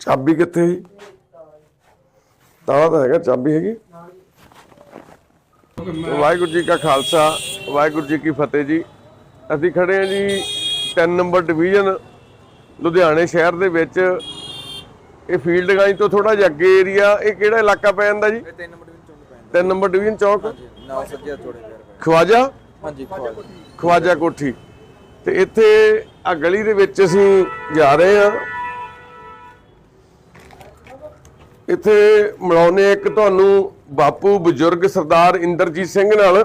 ਚਾਬੀ ਕਿੱਥੇ ਸੀ? ਤਾਂ ਤਾਂ ਹੈਗਾ ਚਾਬੀ ਹੈਗੀ? ਵਾਹਿਗੁਰੂ ਜੀ ਕਾ ਖਾਲਸਾ ਵਾਹਿਗੁਰੂ ਜੀ ਕੀ ਫਤਿਹ ਜੀ। ਅਸੀਂ ਖੜੇ ਹਾਂ ਜੀ 3 ਨੰਬਰ ਡਿਵੀਜ਼ਨ ਲੁਧਿਆਣੇ ਸ਼ਹਿਰ ਦੇ ਵਿੱਚ। ਇਹ ਫੀਲਡ ਗਾਈ ਤੋਂ ਥੋੜਾ ਜਿਹਾ ਅੱਗੇ ਏਰੀਆ ਇਹ ਕਿਹੜਾ ਇਲਾਕਾ ਪੈ ਜਾਂਦਾ ਜੀ? ਇਹ ਤਿੰਨ ਨੰਬਰ ਡਿਵੀਜ਼ਨ ਚੋਂ ਪੈਂਦਾ 3 ਨੰਬਰ ਡਿਵੀਜ਼ਨ ਚੌਕ? ਨਾਲ ਥੋੜੇ ਖਵਾਜਾ? ਹਾਂਜੀ ਖਵਾਲ ਖਵਾਜਾ ਕੋਠੀ। ਤੇ ਇੱਥੇ ਆ ਗਲੀ ਦੇ ਵਿੱਚ ਅਸੀਂ ਜਾ ਰਹੇ ਹਾਂ। ਇੱਥੇ ਮਿਲਾਉਨੇ ਇੱਕ ਤੁਹਾਨੂੰ ਬਾਪੂ ਬਜ਼ੁਰਗ ਸਰਦਾਰ ਇੰਦਰਜੀਤ ਸਿੰਘ ਨਾਲ।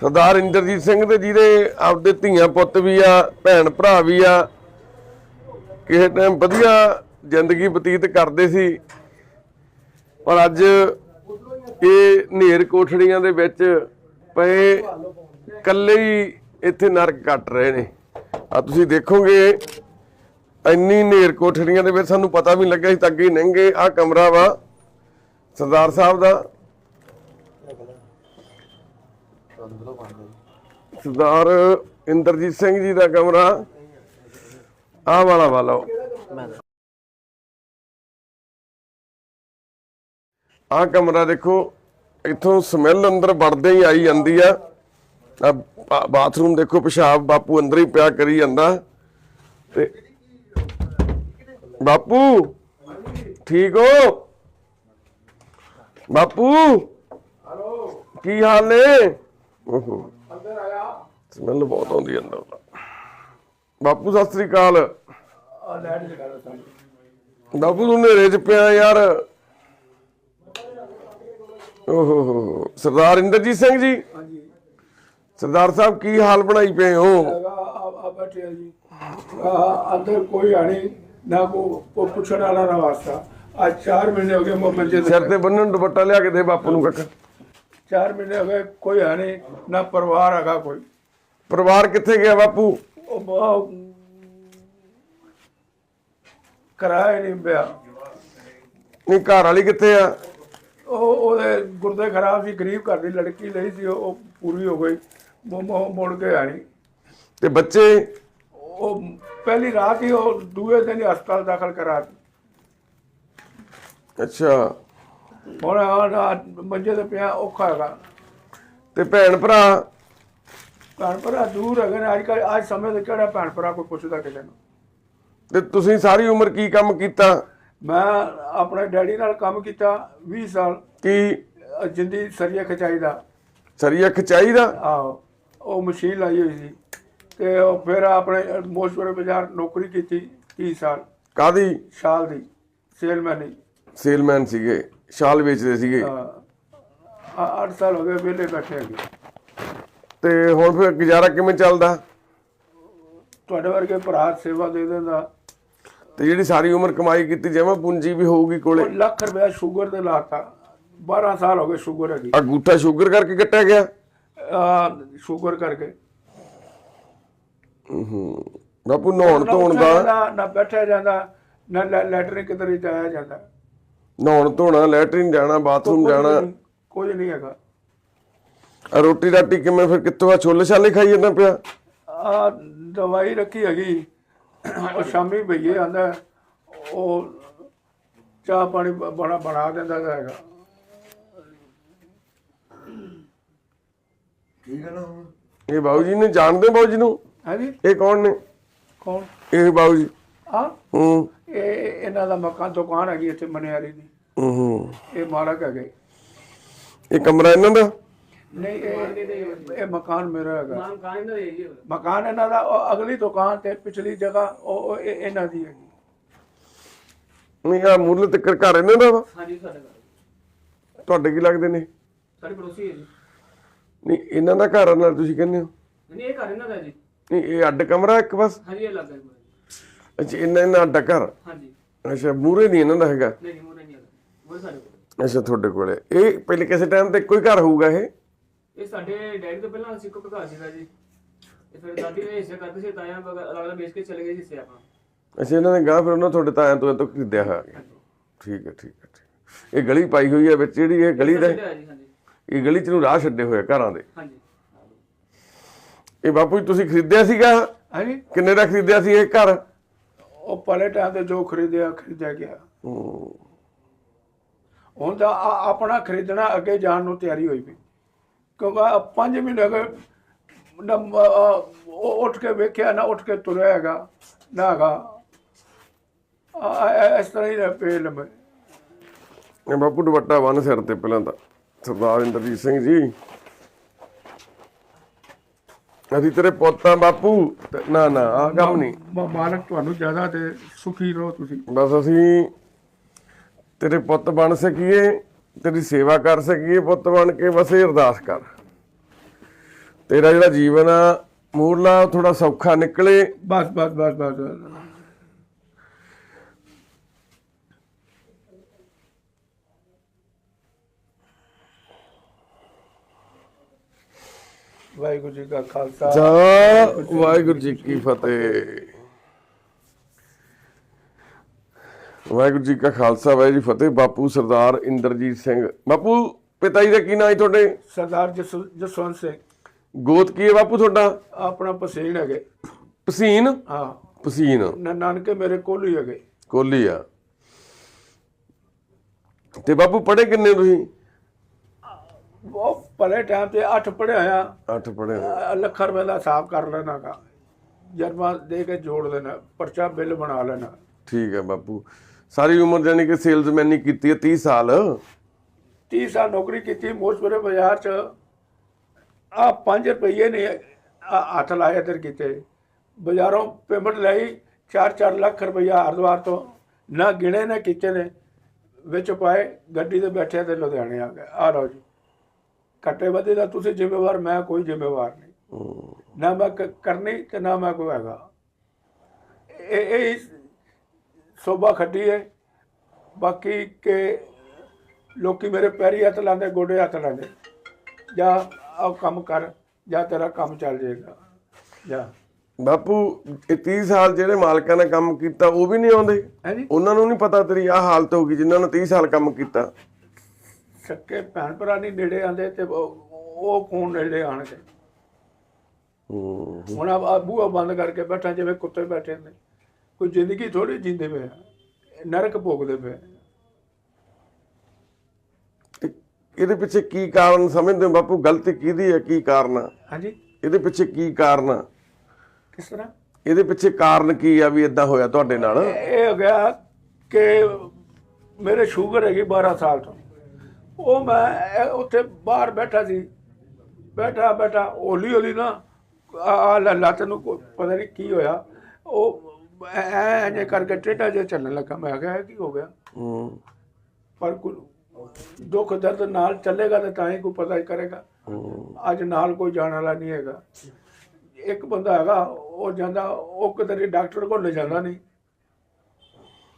ਸਰਦਾਰ ਇੰਦਰਜੀਤ ਸਿੰਘ ਦੇ ਜਿਹਦੇ ਆਪਦੇ ਧੀਆਂ ਪੁੱਤ ਵੀ ਆ, ਭੈਣ ਭਰਾ ਵੀ ਆ, ਕਿਸੇ ਟਾਈਮ ਵਧੀਆ ਜ਼ਿੰਦਗੀ ਬਤੀਤ ਕਰਦੇ ਸੀ। ਪਰ ਅੱਜ ਇਹ ਨੇਰ ਕੋਠੜੀਆਂ ਦੇ ਵਿੱਚ ਪਏ ਇਕੱਲੇ ਹੀ ਇੱਥੇ ਨਰਕ ਕੱਟ ਰਹੇ ਨੇ। ਆ ਤੁਸੀਂ ਦੇਖੋਗੇ ਇੰਨੀ ਨੇਰ ਕੋਠੜੀਆਂ ਦੇ ਵਿੱਚ ਸਾਨੂੰ ਪਤਾ ਵੀ ਲੱਗਿਆ ਸੀ ਤਾਂ ਅੱਗੇ ਹੀ ਆ ਕਮਰਾ ਵਾ, ਸਰਦਾਰ ਸਾਹਿਬ ਦਾ। ਸਰਦਾਰ ਇੰਦਰਜੀਤ ਸਿੰਘ ਜੀ ਦਾ ਕਮਰਾ। ਆਹ ਵਾਲਾ ਵਾਲਾ ਆਹ ਕਮਰਾ ਦੇਖੋ, ਇੱਥੋਂ ਸਮੈਲ ਅੰਦਰ ਵੜਦੇ ਹੀ ਆਈ ਜਾਂਦੀ ਆ। ਆਹ ਬਾਥਰੂਮ ਦੇਖੋ, ਪਿਸ਼ਾਬ ਬਾਪੂ ਅੰਦਰ ਹੀ ਪਿਆ ਕਰੀ ਜਾਂਦਾ। ਤੇ ਬਾਪੂ, ਠੀਕ ਹੋ? ਬਾਪੂ, ਕੀ ਹਾਲ ਨੇ? ਓਹੋ। ਸਮੈਲ ਬਹੁਤ ਆਉਂਦੀ ਆ ਅੰਦਰ ਬਾਪੂ, ਸਤਿ ਸ੍ਰੀ ਅਕਾਲ। ਬਾਪੂ, ਤੂੰ ਨੇਰੇ ਚ ਪਿਆ ਯਾਰ। ਓਹੋ, ਹੋ ਸਰਦਾਰ ਇੰਦਰਜੀਤ ਸਿੰਘ ਜੀ? ਹਾਂਜੀ ਸਰਦਾਰ ਸਾਹਿਬ, ਕੀ ਹਾਲ ਬਣਾਈ ਪਏ ਹੋ? ਆ ਬੈਠੇ ਜੀ। ਅੰਦਰ ਕੋਈ ਆਣੀ ਨਾ ਕੋ ਪੁੱਛਣ ਵਾਲਾ ਨਾ ਵਾਸਤਾ। ਅੱਜ 4 ਮਹੀਨੇ ਹੋ ਗਏ ਮੈਂ ਮੰਜੇ ਤੇ ਸਿਰ ਤੇ ਬੰਨਣ ਦੁਪੱਟਾ ਲਿਆ ਕੇ ਦੇ ਬਾਪੂ ਨੂੰ ਕੱਕ 4 ਮਹੀਨੇ ਹੋ ਗਏ ਕੋਈ ਆਣੀ ਨਾ ਪਰਿਵਾਰ ਹੈਗਾ ਕੋਈ। ਪਰਿਵਾਰ ਕਿੱਥੇ ਗਿਆ ਬਾਪੂ? ਉਹ ਕਰਾਇਆ ਨਹੀਂ ਪਿਆ। ਨਹੀਂ ਘਰ ਵਾਲੀ ਕਿੱਥੇ ਆ? ਉਹ ਉਹਦੇ ਗੁਰਦੇ ਖਰਾਬ ਸੀ ਗਰੀਬ ਘਰ ਦੀ ਲੜਕੀ ਲਈ ਸੀ ਉਹ ਉਹ ਪੂਰੀ ਹੋ ਗਈ। ਉਹ ਮੁ- ਮੁੜ ਕੇ ਆਣੀ ਤੇ ਬੱਚੇ? ਉਹ ਪਹਿਲੀ ਰਾਤ ਹੀ ਉਹ ਦੂਏ ਦਿਨ ਹੀ ਹਸਪਤਾਲ ਦਾਖਲ ਕਰਾ ਦਿੱਤੀ। ਅੱਛਾ। ਹੁਣ ਆਹ ਮੰਜੇ ਤੇ ਪਿਆ ਔਖਾ ਹੈਗਾ। ਤੇ ਭੈਣ ਭਰਾ? ਭੈਣ ਭਰਾ ਦੂਰ ਹੈਗੇ ਨੇ ਅੱਜ ਕੱਲ ਅੱਜ ਸਮੇਂ ਤੇ ਕਿਹੜਾ ਭੈਣ ਭਰਾ ਕੋਈ ਪੁੱਛਦਾ ਕਿਸੇ ਨੂੰ? ਤੇ ਤੁਸੀਂ ਸਾਰੀ ਉਮਰ ਕੀ ਕੰਮ ਕੀਤਾ? ਮੈਂ ਆਪਣੇ ਡੈਡੀ ਨਾਲ ਕੰਮ ਕੀਤਾ 20 ਸਾਲ। ਕੀ? ਜਿੰਦੀ ਸਰੀਆ ਖਚਾਈ ਦਾ। ਸਰੀਆ ਖਚਾਈ ਦਾ? ਆਹੋ ਉਹ ਮਸ਼ੀਨ ਲਾਈ ਹੋਈ ਸੀ। ਤੇ ਉਹ ਫਿਰ ਆਪਣੇ ਮੋਸ਼ਵਰ ਬਾਜ਼ਾਰ ਨੌਕਰੀ ਕੀਤੀ 30 ਸਾਲ। ਕਾਦੀ ਸਾਲ ਦੀ ਸੇਲਮੈਨ ਸੇਲਮੈਨ ਸੀਗੇ ਸ਼ਾਲ ਵੇਚਦੇ ਸੀਗੇ। ਆ 8 ਸਾਲ ਹੋ ਗਏ ਵਿਹਲੇ ਬੈਠੇ ਹੈਗੇ। ਤੇ ਹੁਣ ਫਿਰ ਗੁਜ਼ਾਰਾ ਕਿਵੇਂ ਚੱਲਦਾ? ਤੁਹਾਡੇ ਵਰਗੇ ਭਰਾ ਸੇਵਾ ਦੇ ਦਿੰਦਾ। ਤੇ ਜਿਹੜੀ ਸਾਰੀ ਉਮਰ ਕਮਾਈ ਕੀਤੀ ਜਮਾ ਪੂੰਜੀ ਵੀ ਹੋਊਗੀ ਕੋਲੇ। ਲੱਖ ਰੁਪਇਆ ਸ਼ੂਗਰ ਦੇ ਲਾਤਾ। 12 ਸਾਲ ਹੋ ਗਏ ਸ਼ੂਗਰ ਹੈਗੀ। ਆ ਗੂਠਾ ਸ਼ੂਗਰ ਕਰਕੇ ਕੱਟਿਆ ਗਿਆ? ਸ਼ੂਗਰ ਕਰਕੇ। ਬਾਪੂ ਨਹਾਉਣ ਨਾ ਧੋਣ ਦਾ ਜਾਂਦਾ, ਨਾ ਬੈਠਿਆ ਜਾਂਦਾ ਨਾ ਲੈ- ਲੈਟਰਿਨ ਕਿਧਰ ਹੀ ਜਾਇਆ ਜਾਂਦਾ। ਨਹਾਉਣ ਧੋਣਾ ਲੈਟਰਿਨ ਜਾਣਾ ਬਾਥਰੂਮ ਜਾਣਾ। ਕੁਝ ਨਹੀਂ ਹੈਗਾ। ਆ ਰੋਟੀ ਰਾਟੀ ਕਿਵੇਂ ਫਿਰ ਕਿੱਥੋਂ ਆ? ਛੋਲੇ ਛਾਲੇ ਖਾਈ ਜਾਂਦਾ ਪਿਆ? ਆ ਦਵਾਈ ਰੱਖੀ ਹੈਗੀ। ਉਹ ਸ਼ਾਮੀ ਭਈਏ ਆਂਦਾ ਉਹ ਚਾਹ ਪਾਣੀ ਬਣਾ ਬਣਾ ਦਿੰਦਾ ਹੈਗਾ। ਇਹ ਬਾਬੂ ਜੀ ਨੇ ਜਾਣਦੇ ਬਾਬੂ ਜੀ ਨੂੰ? ਹੈ ਜੀ ਇਹ ਕੌਣ ਨੇ? ਕੌਣ? ਇਹ ਬਾਬੂ ਜੀ। ਆ ਹੂੰ। ਇਹ ਇਹਨਾਂ ਦਾ ਮਕਾਨ ਦੁਕਾਨ ਹੈਗੀ ਇੱਥੇ ਮਨਿਆਰੀ ਦੀ। ਹੂੰ, ਹੂੰ। ਇਹ ਮਾਲਕ ਹੈਗੇ। ਇਹ ਕਮਰਾ ਇਹਨਾਂ ਦਾ? ਨਹੀਂ ਇਹ ਇਹ ਮਕਾਨ ਮੇਰਾ ਹੈਗਾ। ਮਕਾਨ ਇਹਨਾਂ ਦਾ ਉਹ ਅਗਲੀ ਦੁਕਾਨ ਤੇ ਪਿਛਲੀ ਜਗ੍ਹਾ ਉਹ ਉਹ ਇਹ- ਇਹਨਾਂ ਦੀ ਹੈਗੀ। ਨਹੀਂ ਆ ਮੁੱਲ ਤੱਕਰ ਘਰ ਇਹਨਾਂ ਦਾ ਵਾ? ਹਾਂਜੀ ਸਾਡੇ ਘਰ। ਤੁਹਾਡੇ ਕੀ ਲੱਗਦੇ ਨੇ? ਸਾਡੇ ਪੜੋਸੀ ਹੈ ਜੀ। ਨਹੀਂ ਇਹਨਾਂ ਦਾ ਘਰ ਆ ਨਾਲ ਤੁਸੀਂ ਕਹਿੰਦੇ ਹੋ? ਨਹੀਂ ਇਹ ਘਰ ਇਹਨਾਂ ਦਾ ਜੀ। ਨਹੀਂ ਇਹ ਅੱਡ ਕਮਰਾ ਇੱਕ ਬਸ? ਹਾਂਜੀ ਇਹ ਲੱਗਾ ਜੀ ਅੱਛਾ ਇਹਨਾਂ ਇਹਨਾਂ ਅੱਡ ਘਰ? ਹਾਂਜੀ। ਅੱਛਾ ਮੂਰੇ ਨਹੀਂ ਇਹਨਾਂ ਦਾ ਹੈਗਾ? ਨਹੀਂ ਨਹੀਂ ਮੋਰੇ ਨਹੀਂ ਹੈਗਾ। ਉਹ ਸਾਡੇ ਕੋਲ। ਅੱਛਾ ਤੁਹਾਡੇ ਕੋਲੇ। ਇਹ ਪਹਿਲੇ ਕਿਸੇ ਟਾਈਮ ਤੇ ਕੋਈ ਘਰ ਹੋਊਗਾ ਇਹ? ਇਹ ਸਾਡੇ ਡੈਡੀ ਤੋਂ ਪਹਿਲਾਂ ਅਸੀਂ ਕੋਈ ਘਰ ਸੀਗਾ ਜੀ। ਤੇ ਫਿਰ ਦਾਦੀ ਨੇ ਹਿੱਸੇ ਕਰਦੇ ਸੀ ਤਾਇਆ ਵਗੈਰਾ ਅਲੱਗ ਅਲੱਗ ਵੇਚ ਕੇ ਚਲੇ ਗਏ ਸੀ ਹਿੱਸੇ ਆਪਾਂ। ਅੱਛਾ ਇਹਨਾਂ ਨੇ ਗਾਂ ਫਿਰ ਉਹਨਾਂ ਤੁਹਾਡੇ ਤਾਇਆਂ ਤੋਂ ਤੋਂ ਖਰੀਦਿਆ ਹੋਇਆ। ਹੈਗਾ। ਠੀਕ ਹੈ ਠੀਕ ਹੈ ਠੀਕ ਹੈ। ਇਹ ਗਲੀ ਪਾਈ ਹੋਈ ਹੈ ਵਿੱਚ ਜਿਹੜੀ ਇਹ ਗਲੀ ਦਾ ਛੱਡਿਆ ਜੀ ਹਾਂਜੀ। ਇਹ ਗਲੀ ਚ ਨੂੰ ਰਾਹ ਛੱਡੇ ਹੋਏ ਆ ਘਰਾਂ ਦੇ। ਹਾਂਜੀ। ਇਹ ਬਾਪੂ ਜੀ ਤੁਸੀਂ ਖਰੀਦਿਆ ਸੀਗਾ? ਹਾਂਜੀ। ਕਿੰਨੇ ਦਾ ਖਰੀਦਿਆ ਸੀ ਇਹ ਘਰ? ਉਹ ਪਹਿਲੇ ਟਾਈਮ ਤੇ ਜੋ ਖਰੀਦਿਆ ਖਰੀਦਿਆ ਗਿਆ। ਹੂੰ। ਹੁਣ ਤਾਂ ਆ- ਆਪਣਾ ਖਰੀਦਣਾ ਅੱਗੇ ਜਾਣ ਨੂੰ ਤਿਆਰੀ ਹੋਈ ਪਈ। ਕਿਉਂਕਿ ਆਹ ਪੰਜ ਮਹੀਨੇ ਹੋ ਗਏ ਨਾ ਮ- ਅਹ ਉਹ ਉੱਠ ਕੇ ਵੇਖਿਆ ਨਾ ਉੱਠ ਕੇ ਤੁਰਿਆ ਹੈਗਾ ਨਾ ਹੈਗਾ। ਆ- ਆ- ਇਸ ਤਰ੍ਹਾਂ ਹੀ ਰਹਿ ਪਏ ਲੰਮੇ ਇਹ ਬਾਪੂ ਦੁਪੱਟਾ ਬੰਨ ਸਿਰ ਤੇ ਪਹਿਲਾਂ ਤਾਂ। ਸਰਦਾਰ ਇੰਦਰਜੀਤ ਸਿੰਘ ਜੀ ਅਸੀਂ ਤੇਰੇ ਪੁੱਤਾਂ ਬਾਪੂ ਤੇ- ਨਾ ਨਾ ਆ ਕੰਮ ਨਹੀਂ। ਮ- ਮਾਲਕ ਤੁਹਾਨੂੰ ਜ਼ਿਆਦਾ ਤੇ ਸੁਖੀ ਰਹੋ ਤੁਸੀਂ। ਬਸ ਅਸੀਂ ਤੇਰੇ ਪੁੱਤ ਬਣ ਸਕੀਏ ਤੇਰੀ ਸੇਵਾ ਕਰ ਸਕੀਏ ਪੁੱਤ ਬਣ ਕੇ ਬਸ ਇਹ ਅਰਦਾਸ ਕਰ। ਤੇਰਾ ਜਿਹੜਾ ਜੀਵਨ ਆ ਮੂਰਲਾ ਥੋੜਾ ਸੌਖਾ ਨਿਕਲੇ। ਬਸ ਬਸ ਬਸ ਬਸ ਬਸ। ਵਾਹਿਗੁਰੂ ਜੀ ਕਾ ਖਾਲਸਾ ਜਾ ਵਾਹਿਗੁਰੂ ਜੀ ਕੀ ਫਤਿਹ। ਵਾਹਿਗੁਰੂ ਜੀ ਕਾ ਖਾਲਸਾ ਵਾਹਿਗੁਰੂ ਜੀ ਫਤਿਹ। ਬਾਪੂ ਸਰਦਾਰ ਇੰਦਰਜੀਤ ਸਿੰਘ। ਬਾਪੂ ਪਿਤਾ ਜੀ ਦਾ ਕੀ ਨਾਂ ਹੈ ਤੁਹਾਡੇ? ਸਰਦਾਰ ਜਸ- ਜਸਵੰਤ ਸਿੰਘ। ਗੋਤ ਕੀ ਹੈ ਬਾਪੂ ਤੁਹਾਡਾ? ਆਪਣਾ ਪਸੇਣ ਹੈਗੇ। ਪਸੀਨ? ਹਾਂ। ਪਸੀਨ। ਨਾਨਕੇ ਮੇਰੇ ਕੋਲ ਹੀ ਹੈਗੇ। ਕੋਲੀ ਆ। ਤੇ ਬਾਪੂ ਪੜ੍ਹੇ ਕਿੰਨੇ ਤੁਸੀਂ? ਉਹ ਪਹਿਲੇ ਟਾਈਮ ਤੇ 8 ਪੜਿਆ ਆ। ਅੱਠ ਪੜ੍ਹੇ ਹੋਏ। ਅ- ਲੱਖ ਰੁਪਏ ਦਾ ਹਿਸਾਬ ਕਰ ਲੈਣਾਗਾ ਜਨਮਾ ਦੇ ਕੇ ਜੋੜ ਲੈਣਾ ਪਰਚਾ ਬਿੱਲ ਬਣਾ ਲੈਣਾ। ਠੀਕ ਹੈ ਬਾਪੂ। ਸਾਰੀ ਉਮਰ ਜਾਨੀ ਕਿ ਸੇਲਜ਼ਮੈਨੀ ਕੀਤੀ ਹੈ 30 ਸਾਲ? 30 ਸਾਲ ਨੌਕਰੀ ਕੀਤੀ ਮੋਸਪੁਰੇ ਬਾਜ਼ਾਰ ਚ। ਆ 5 ਰੁਪਏ ਨੇ ਆ ਹੱਥ ਲਾਏ ਇਧਰ ਕੀਤੇ। ਬਾਜ਼ਾਰੋਂ ਪੇਮੈਂਟ ਲਈ 4-4 ਲੱਖ ਰੁਪਇਆ ਹਰਦੁਆਰ ਤੋਂ। ਨਾ ਗਿਣੇ ਨਾ ਕੀਤੇ ਨੇ। ਵਿੱਚ ਪਾਏ ਗੱਡੀ ਤੇ ਬੈਠੇ ਤੇ ਲੁਧਿਆਣੇ ਆ ਗਏ। ਆ ਲਓ ਜੀ। ਕੱਟੇ ਵਧੇ ਦਾ ਤੁਸੀਂ ਜ਼ਿੰਮੇਵਾਰ ਮੈਂ ਕੋਈ ਜ਼ਿੰਮੇਵਾਰ ਨਹੀਂ। ਨਾ ਮੈਂ ਕਰਨੀ ਤੇ ਨਾ ਮੈਂ ਕੋਈ ਹੈਗਾ। ਇਹ ਇਹ ਸੋਭਾ ਖੱਟੀ ਹੈ। ਬਾਕੀ ਕਿ ਲੋਕੀ ਮੇਰੇ ਪੈਰੀ ਹੱਥ ਲਾਉਂਦੇ ਗੋਡੇ ਹੱਥ ਲਾਉਂਦੇ। ਜਾ ਆ ਕੰਮ ਕਰ ਜਾਂ ਤੇਰਾ ਕੰਮ ਚੱਲ ਜਾਏਗਾ। ਜਾ ਬਾਪੂ ਇਹ 30 ਸਾਲ ਜਿਹੜੇ ਮਾਲਕਾਂ ਨੇ ਕੰਮ ਕੀਤਾ ਉਹ ਵੀ ਨਹੀਂ ਆਉਂਦੇ? ਹੈ ਉਹਨਾਂ ਨੂੰ ਨਹੀਂ ਪਤਾ ਤੇਰੀ ਆ ਹਾਲਤ ਹੋਗੀ ਜਿਨ੍ਹਾਂ ਨੇ 30 ਸਾਲ ਕੰਮ ਕੀਤਾ? ਸੱਕੇ ਭੈਣ ਭਰਾ ਨਹੀਂ ਨੇੜੇ ਆਂਦੇ ਤੇ ਉਹ ਕੌਣ ਨੇੜੇ ਆਣਗੇ ਹੁਣ ਆ ਬੂਹਾ ਬੰਦ ਕਰਕੇ ਬੈਠਾ ਜਿਵੇਂ ਕੁੱਤੇ ਬੈਠੇ ਨੇ। ਕੋਈ ਜ਼ਿੰਦਗੀ ਥੋੜੀ ਜਿੰਦੇ ਪਏ। ਨਰਕ ਭੋਗਦੇ ਪਏ ਇਹਦੇ ਪਿੱਛੇ ਕੀ ਕਾਰਨ ਸਮਝਦੇ ਹੋ ਬਾਪੂ? ਗਲਤੀ ਕਿਹਦੀ ਹੈ? ਕੀ ਕਾਰਨ? ਆ ਹਾਂਜੀ। ਇਹਦੇ ਪਿੱਛੇ ਕੀ ਕਾਰਨ? ਆ ਕਿਸ ਤਰ੍ਹਾਂ? ਇਹਦੇ ਪਿੱਛੇ ਕਾਰਨ ਕੀ ਆ ਵੀ ਇਦਾਂ ਹੋਇਆ ਤੁਹਾਡੇ ਨਾਲ? ਇਹ ਹੋ ਗਿਆ ਕਿ ਮੇਰੇ ਸ਼ੂਗਰ ਹੈਗੀ 12 ਸਾਲ ਤੋਂ। ਉਹ ਮੈਂ ਉੱਥੇ ਬਾਹਰ ਬੈਠਾ ਸੀ। ਬੈਠਾ ਬੈਠਾ ਹੌਲੀ ਹੌਲੀ ਨਾ ਆ ਲੱਤ ਨੂੰ ਕੋਈ ਪਤਾ ਨਹੀਂ ਕੀ ਹੋਇਆ। ਉਹ ਐ ਜੇ ਕਰਕੇ ਟੇਢਾ ਜਿਹਾ ਚੱਲਣ ਲੱਗਾ। ਮੈਂ ਕਿਹਾ ਕੀ ਹੋ ਗਿਆ? ਪਰ ਕੋਈ ਦੁੱਖ ਦਰਦ ਨਾਲ ਚੱਲੇਗਾ ਤਾਂ ਤਾਂ ਹੀ ਕੋਈ ਪਤਾ ਕਰੇਗਾ। ਅੱਜ ਨਾਲ ਕੋਈ ਜਾਣ ਵਾਲਾ ਨਹੀਂ ਹੈਗਾ। ਇੱਕ ਬੰਦਾ ਹੈਗਾ ਉਹ ਜਾਂਦਾ ਉਹ ਕਿਤੇ ਡਾਕਟਰ ਕੋਲ ਲੈ ਜਾਂਦਾ ਨਹੀਂ।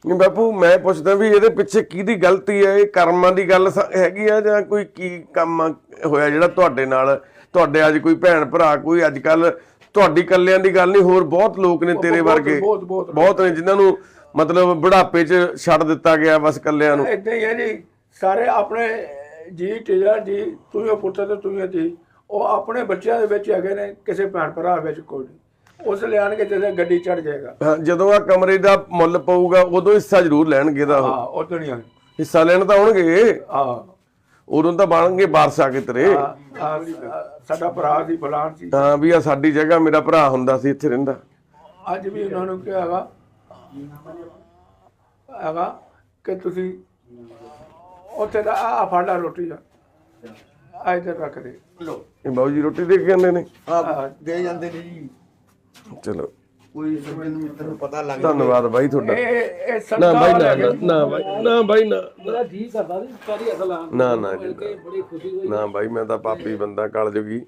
ਨਹੀਂ ਬਾਪੂ ਮੈਂ ਪੁੱਛਦਾ ਵੀ ਇਹਦੇ ਪਿੱਛੇ ਕਿਹਦੀ ਗਲਤੀ ਹੈ? ਇਹ ਕਰਮਾਂ ਦੀ ਗੱਲ ਹੈਗੀ ਆ ਜਾਂ ਕੋਈ ਕੀ ਕੰਮ ਹੋਇਆ ਜਿਹੜਾ ਤੁਹਾਡੇ ਨਾਲ? ਤੁਹਾਡੇ ਅੱਜ ਕੋਈ ਭੈਣ ਭਰਾ ਕੋਈ ਅੱਜ ਕੱਲ ਤੁਹਾਡੀ ਕੱਲਿਆਂ ਦੀ ਗੱਲ ਨਹੀਂ ਹੋਰ ਬਹੁਤ ਲੋਕ ਨੇ ਤੇਰੇ ਵਰਗੇ। ਬਹੁਤ- ਬਹੁਤ। ਬਹੁਤ ਨੇ ਜਿਨ੍ਹਾਂ ਨੂੰ ਮਤਲਬ ਬੁਢਾਪੇ 'ਚ ਛੱਡ ਦਿੱਤਾ ਗਿਆ ਬਸ ਕੱਲਿਆਂ ਨੂੰ। ਇਦਾਂ ਹੀ ਹੈ ਜੀ ਸਾਰੇ ਆਪਣੇ ਜੀ ਟੀਜਾ ਜੀ ਤੂੰ ਹੀ ਪੁੱਤਰ ਤੇ ਤੂੰ ਹੀ ਜੀ ਉਹ ਆਪਣੇ ਬੱਚਿਆਂ ਦੇ ਵਿੱਚ ਹੈਗੇ ਨੇ ਕਿਸੇ ਭੈਣ ਭਰਾ ਵਿੱਚ ਕੋਈ ਉਸ ਲਿਆਣਗੇ ਜਦੋਂ ਗੱਡੀ ਚੜ ਜਾਏਗਾ। ਹਾਂ, ਜਦੋਂ ਆ ਕਮਰੇ ਦਾ ਮੁੱਲ ਪਊਗਾ ਉਦੋਂ ਹਿੱਸਾ ਜ਼ਰੂਰ ਲੈਣਗੇ ਦਾ ਹਾਂ ਉਦੋਂ ਨਹੀਂ ਹਿੱਸਾ ਲੈਣ ਤਾਂ ਆਉਣਗੇ। ਹਾਂ। ਉਦੋਂ ਤਾਂ ਬਣਨਗੇ ਵਾਰਸ ਆ ਕੇ ਤੇਰੇ। ਸਾਡਾ ਭਰਾ ਸੀ ਫਲਾਣ ਸੀ। ਹਾਂ ਵੀ ਆ ਸਾਡੀ ਜਗ੍ਹਾ ਮੇਰਾ ਭਰਾ ਹੁੰਦਾ ਸੀ ਇੱਥੇ ਰਹਿੰਦਾ। ਅੱਜ ਵੀ ਉਹਨਾਂ ਨੂੰ ਕਿਹਾ ਹੈਗਾ ਹੈਗਾ ਕਿ ਤੁਸੀਂ ਉੱਥੇ ਦਾ ਆ ਫੜ ਲਾ ਰੋਟੀ ਦਾ। ਆ ਇੱਧਰ ਰੱਖ ਦੇ। ਲੋ ਇਹ ਬਾਊ ਜੀ ਰੋਟੀ ਦੇ ਕੇ ਜਾਂਦੇ ਨੇ। ਆ ਦੇ ਜਾਂਦੇ ਨੇ ਜੀ। ਚਲੋ। ਕੋਈ ਸੱਜਣ ਮਿੱਤਰ ਨੂੰ ਪਤਾ ਲੱਗ ਧੰਨਵਾਦ ਬਾਈ ਤੁਹਾਡਾ। ਇਹ ਇਹ ਨਾ ਬਾਈ ਨਾ ਨਾ, ਬਾਈ ਨਾ ਬਾਈ ਨਾ ਬੜਾ ਜੀ ਕਰਦਾ ਸੀ ਸਾਰੀ ਅਸਲ ਆ ਨਾ ਨਾ ਜੀ, ਬੜੀ ਖੁਸ਼ੀ ਹੋਈ। ਨਾ ਬਾਈ ਮੈਂ ਤਾਂ ਪਾਪੀ ਬੰਦਾ ਕਾਲ ਜੋਗੀ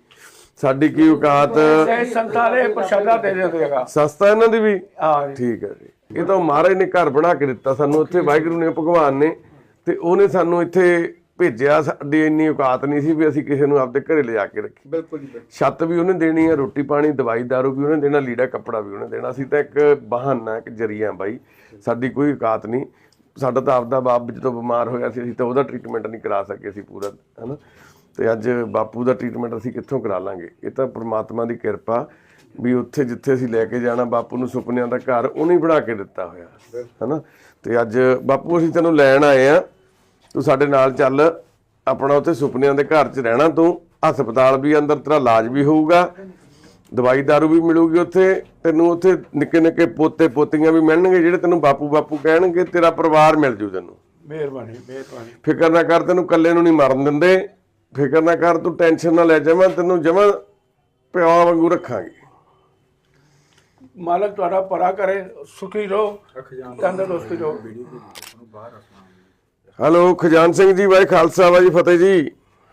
ਸਾਡੀ ਕੀ ਔਕਾਤ? ਇਹ ਸੰਤਾਂ ਦੇ ਪ੍ਰਸ਼ਾਦਾ ਦੇ ਦਿੰਦੇ ਹੈਗਾ। ਸਸਤਾ ਇਹਨਾਂ ਦੀ ਵੀ? ਹਾਂ ਜੀ। ਠੀਕ ਹੈ ਜੀ। ਇਹ ਤਾਂ ਮਹਾਰਾਜ ਨੇ ਘਰ ਬਣਾ ਕੇ ਦਿੱਤਾ ਸਾਨੂੰ ਉੱਥੇ ਵਾਹਿਗੁਰੂ ਨੇ ਭਗਵਾਨ ਨੇ ਤੇ ਉਹਨੇ ਸਾਨੂੰ ਇੱਥੇ ਭੇਜਿਆ ਸਾਡੀ ਇੰਨੀ ਔਕਾਤ ਨਹੀਂ ਸੀ ਵੀ ਅਸੀਂ ਕਿਸੇ ਨੂੰ ਆਪਦੇ ਘਰੇ ਲਿਜਾ ਕੇ ਰੱਖੀ ਬਿਲਕੁਲ ਜੀ। ਛੱਤ ਵੀ ਉਹਨੇ ਦੇਣੀ ਹੈ ਰੋਟੀ ਪਾਣੀ ਦਵਾਈ ਦਾਰੂ ਵੀ ਉਹਨੇ ਦੇਣਾ ਲੀੜਾ ਕੱਪੜਾ ਵੀ ਉਹਨੇ ਦੇਣਾ। ਸੀ ਤਾਂ ਇੱਕ ਬਹਾਨਾ ਇੱਕ ਜਰੀਆ ਬਾਈ ਸਾਡੀ ਕੋਈ ਔਕਾਤ ਨਹੀਂ। ਸਾਡਾ ਤਾਂ ਆਪਦਾ ਬਾਪ ਜਦੋਂ ਬਿਮਾਰ ਹੋਇਆ ਸੀ ਅਸੀਂ ਤਾਂ ਉਹਦਾ ਟ੍ਰੀਟਮੈਂਟ ਨਹੀਂ ਕਰਾ ਸਕੇ ਸੀ ਪੂਰਾ ਹਨਾ? ਤੇ ਅੱਜ ਬਾਪੂ ਦਾ ਟ੍ਰੀਟਮੈਂਟ ਅਸੀਂ ਕਿੱਥੋਂ ਕਰਾ ਲਾਂਗੇ? ਇਹ ਤਾਂ ਪ੍ਰਮਾਤਮਾ ਦੀ ਕਿਰਪਾ ਵੀ ਉੱਥੇ ਜਿੱਥੇ ਅਸੀਂ ਲੈ ਕੇ ਜਾਣਾ ਬਾਪੂ ਨੂੰ ਸੁਪਨਿਆਂ ਦਾ ਘਰ ਉਹਨੇ ਹੀ ਬਣਾ ਕੇ ਦਿੱਤਾ ਹੋਇਆ ਹਨਾ? ਤੇ ਅੱਜ ਬਾਪੂ ਅਸੀਂ ਤੈਨੂੰ ਲੈਣ ਆਏ ਆ। ਤੂੰ ਸਾਡੇ ਨਾਲ ਚੱਲ। ਆਪਣਾ ਉੱਥੇ ਸੁਪਨਿਆਂ ਦੇ ਘਰ 'ਚ ਰਹਿਣਾ ਤੂੰ। ਹਸਪਤਾਲ ਵੀ ਅੰਦਰ ਤੇਰਾ ਇਲਾਜ ਵੀ ਹੋਊਗਾ। ਦਵਾਈ ਦਾਰੂ ਵੀ ਮਿਲੂਗੀ ਉੱਥੇ। ਤੈਨੂੰ ਉੱਥੇ ਨਿੱਕੇ ਨਿੱਕੇ ਪੋਤੇ ਪੋਤੀਆਂ ਵੀ ਮਿਲਣਗੇ ਜਿਹੜੇ ਤੈਨੂੰ ਬਾਪੂ ਬਾਪੂ ਕਹਿਣਗੇ ਤੇਰਾ ਪਰਿਵਾਰ ਮਿਲ ਜੂ ਤੈਨੂੰ। ਮਿਹਰਬਾਨੀ ਮਿਹਰਬਾਨੀ। ਫਿਕਰ ਨਾ ਕਰ ਤੈਨੂੰ ਇਕੱਲੇ ਨੂੰ ਨਹੀਂ ਮਰਨ ਦਿੰਦੇ। ਫਿਕਰ ਨਾ ਕਰ ਤੂੰ ਟੈਨਸ਼ਨ ਨਾ ਲੈ ਜਾਵਾਂ ਤੈਨੂੰ ਜਮਾਂ ਪਿਓ ਵਾਂਗੂ ਰੱਖਾਂਗੇ। ਮਾਲਕ ਤੁਹਾਡਾ ਭਲਾ ਕਰੇ ਸੁਖੀ ਰਹੋ ਤੰਦਰੁਸਤੀ ਰਹੋ। ਹੈਲੋ ਖਜਾਨ ਸਿੰਘ ਜੀ ਵਾਹਿ ਖਾਲਸਾ ਵਾਹਿ ਫਤਿਹ ਜੀ।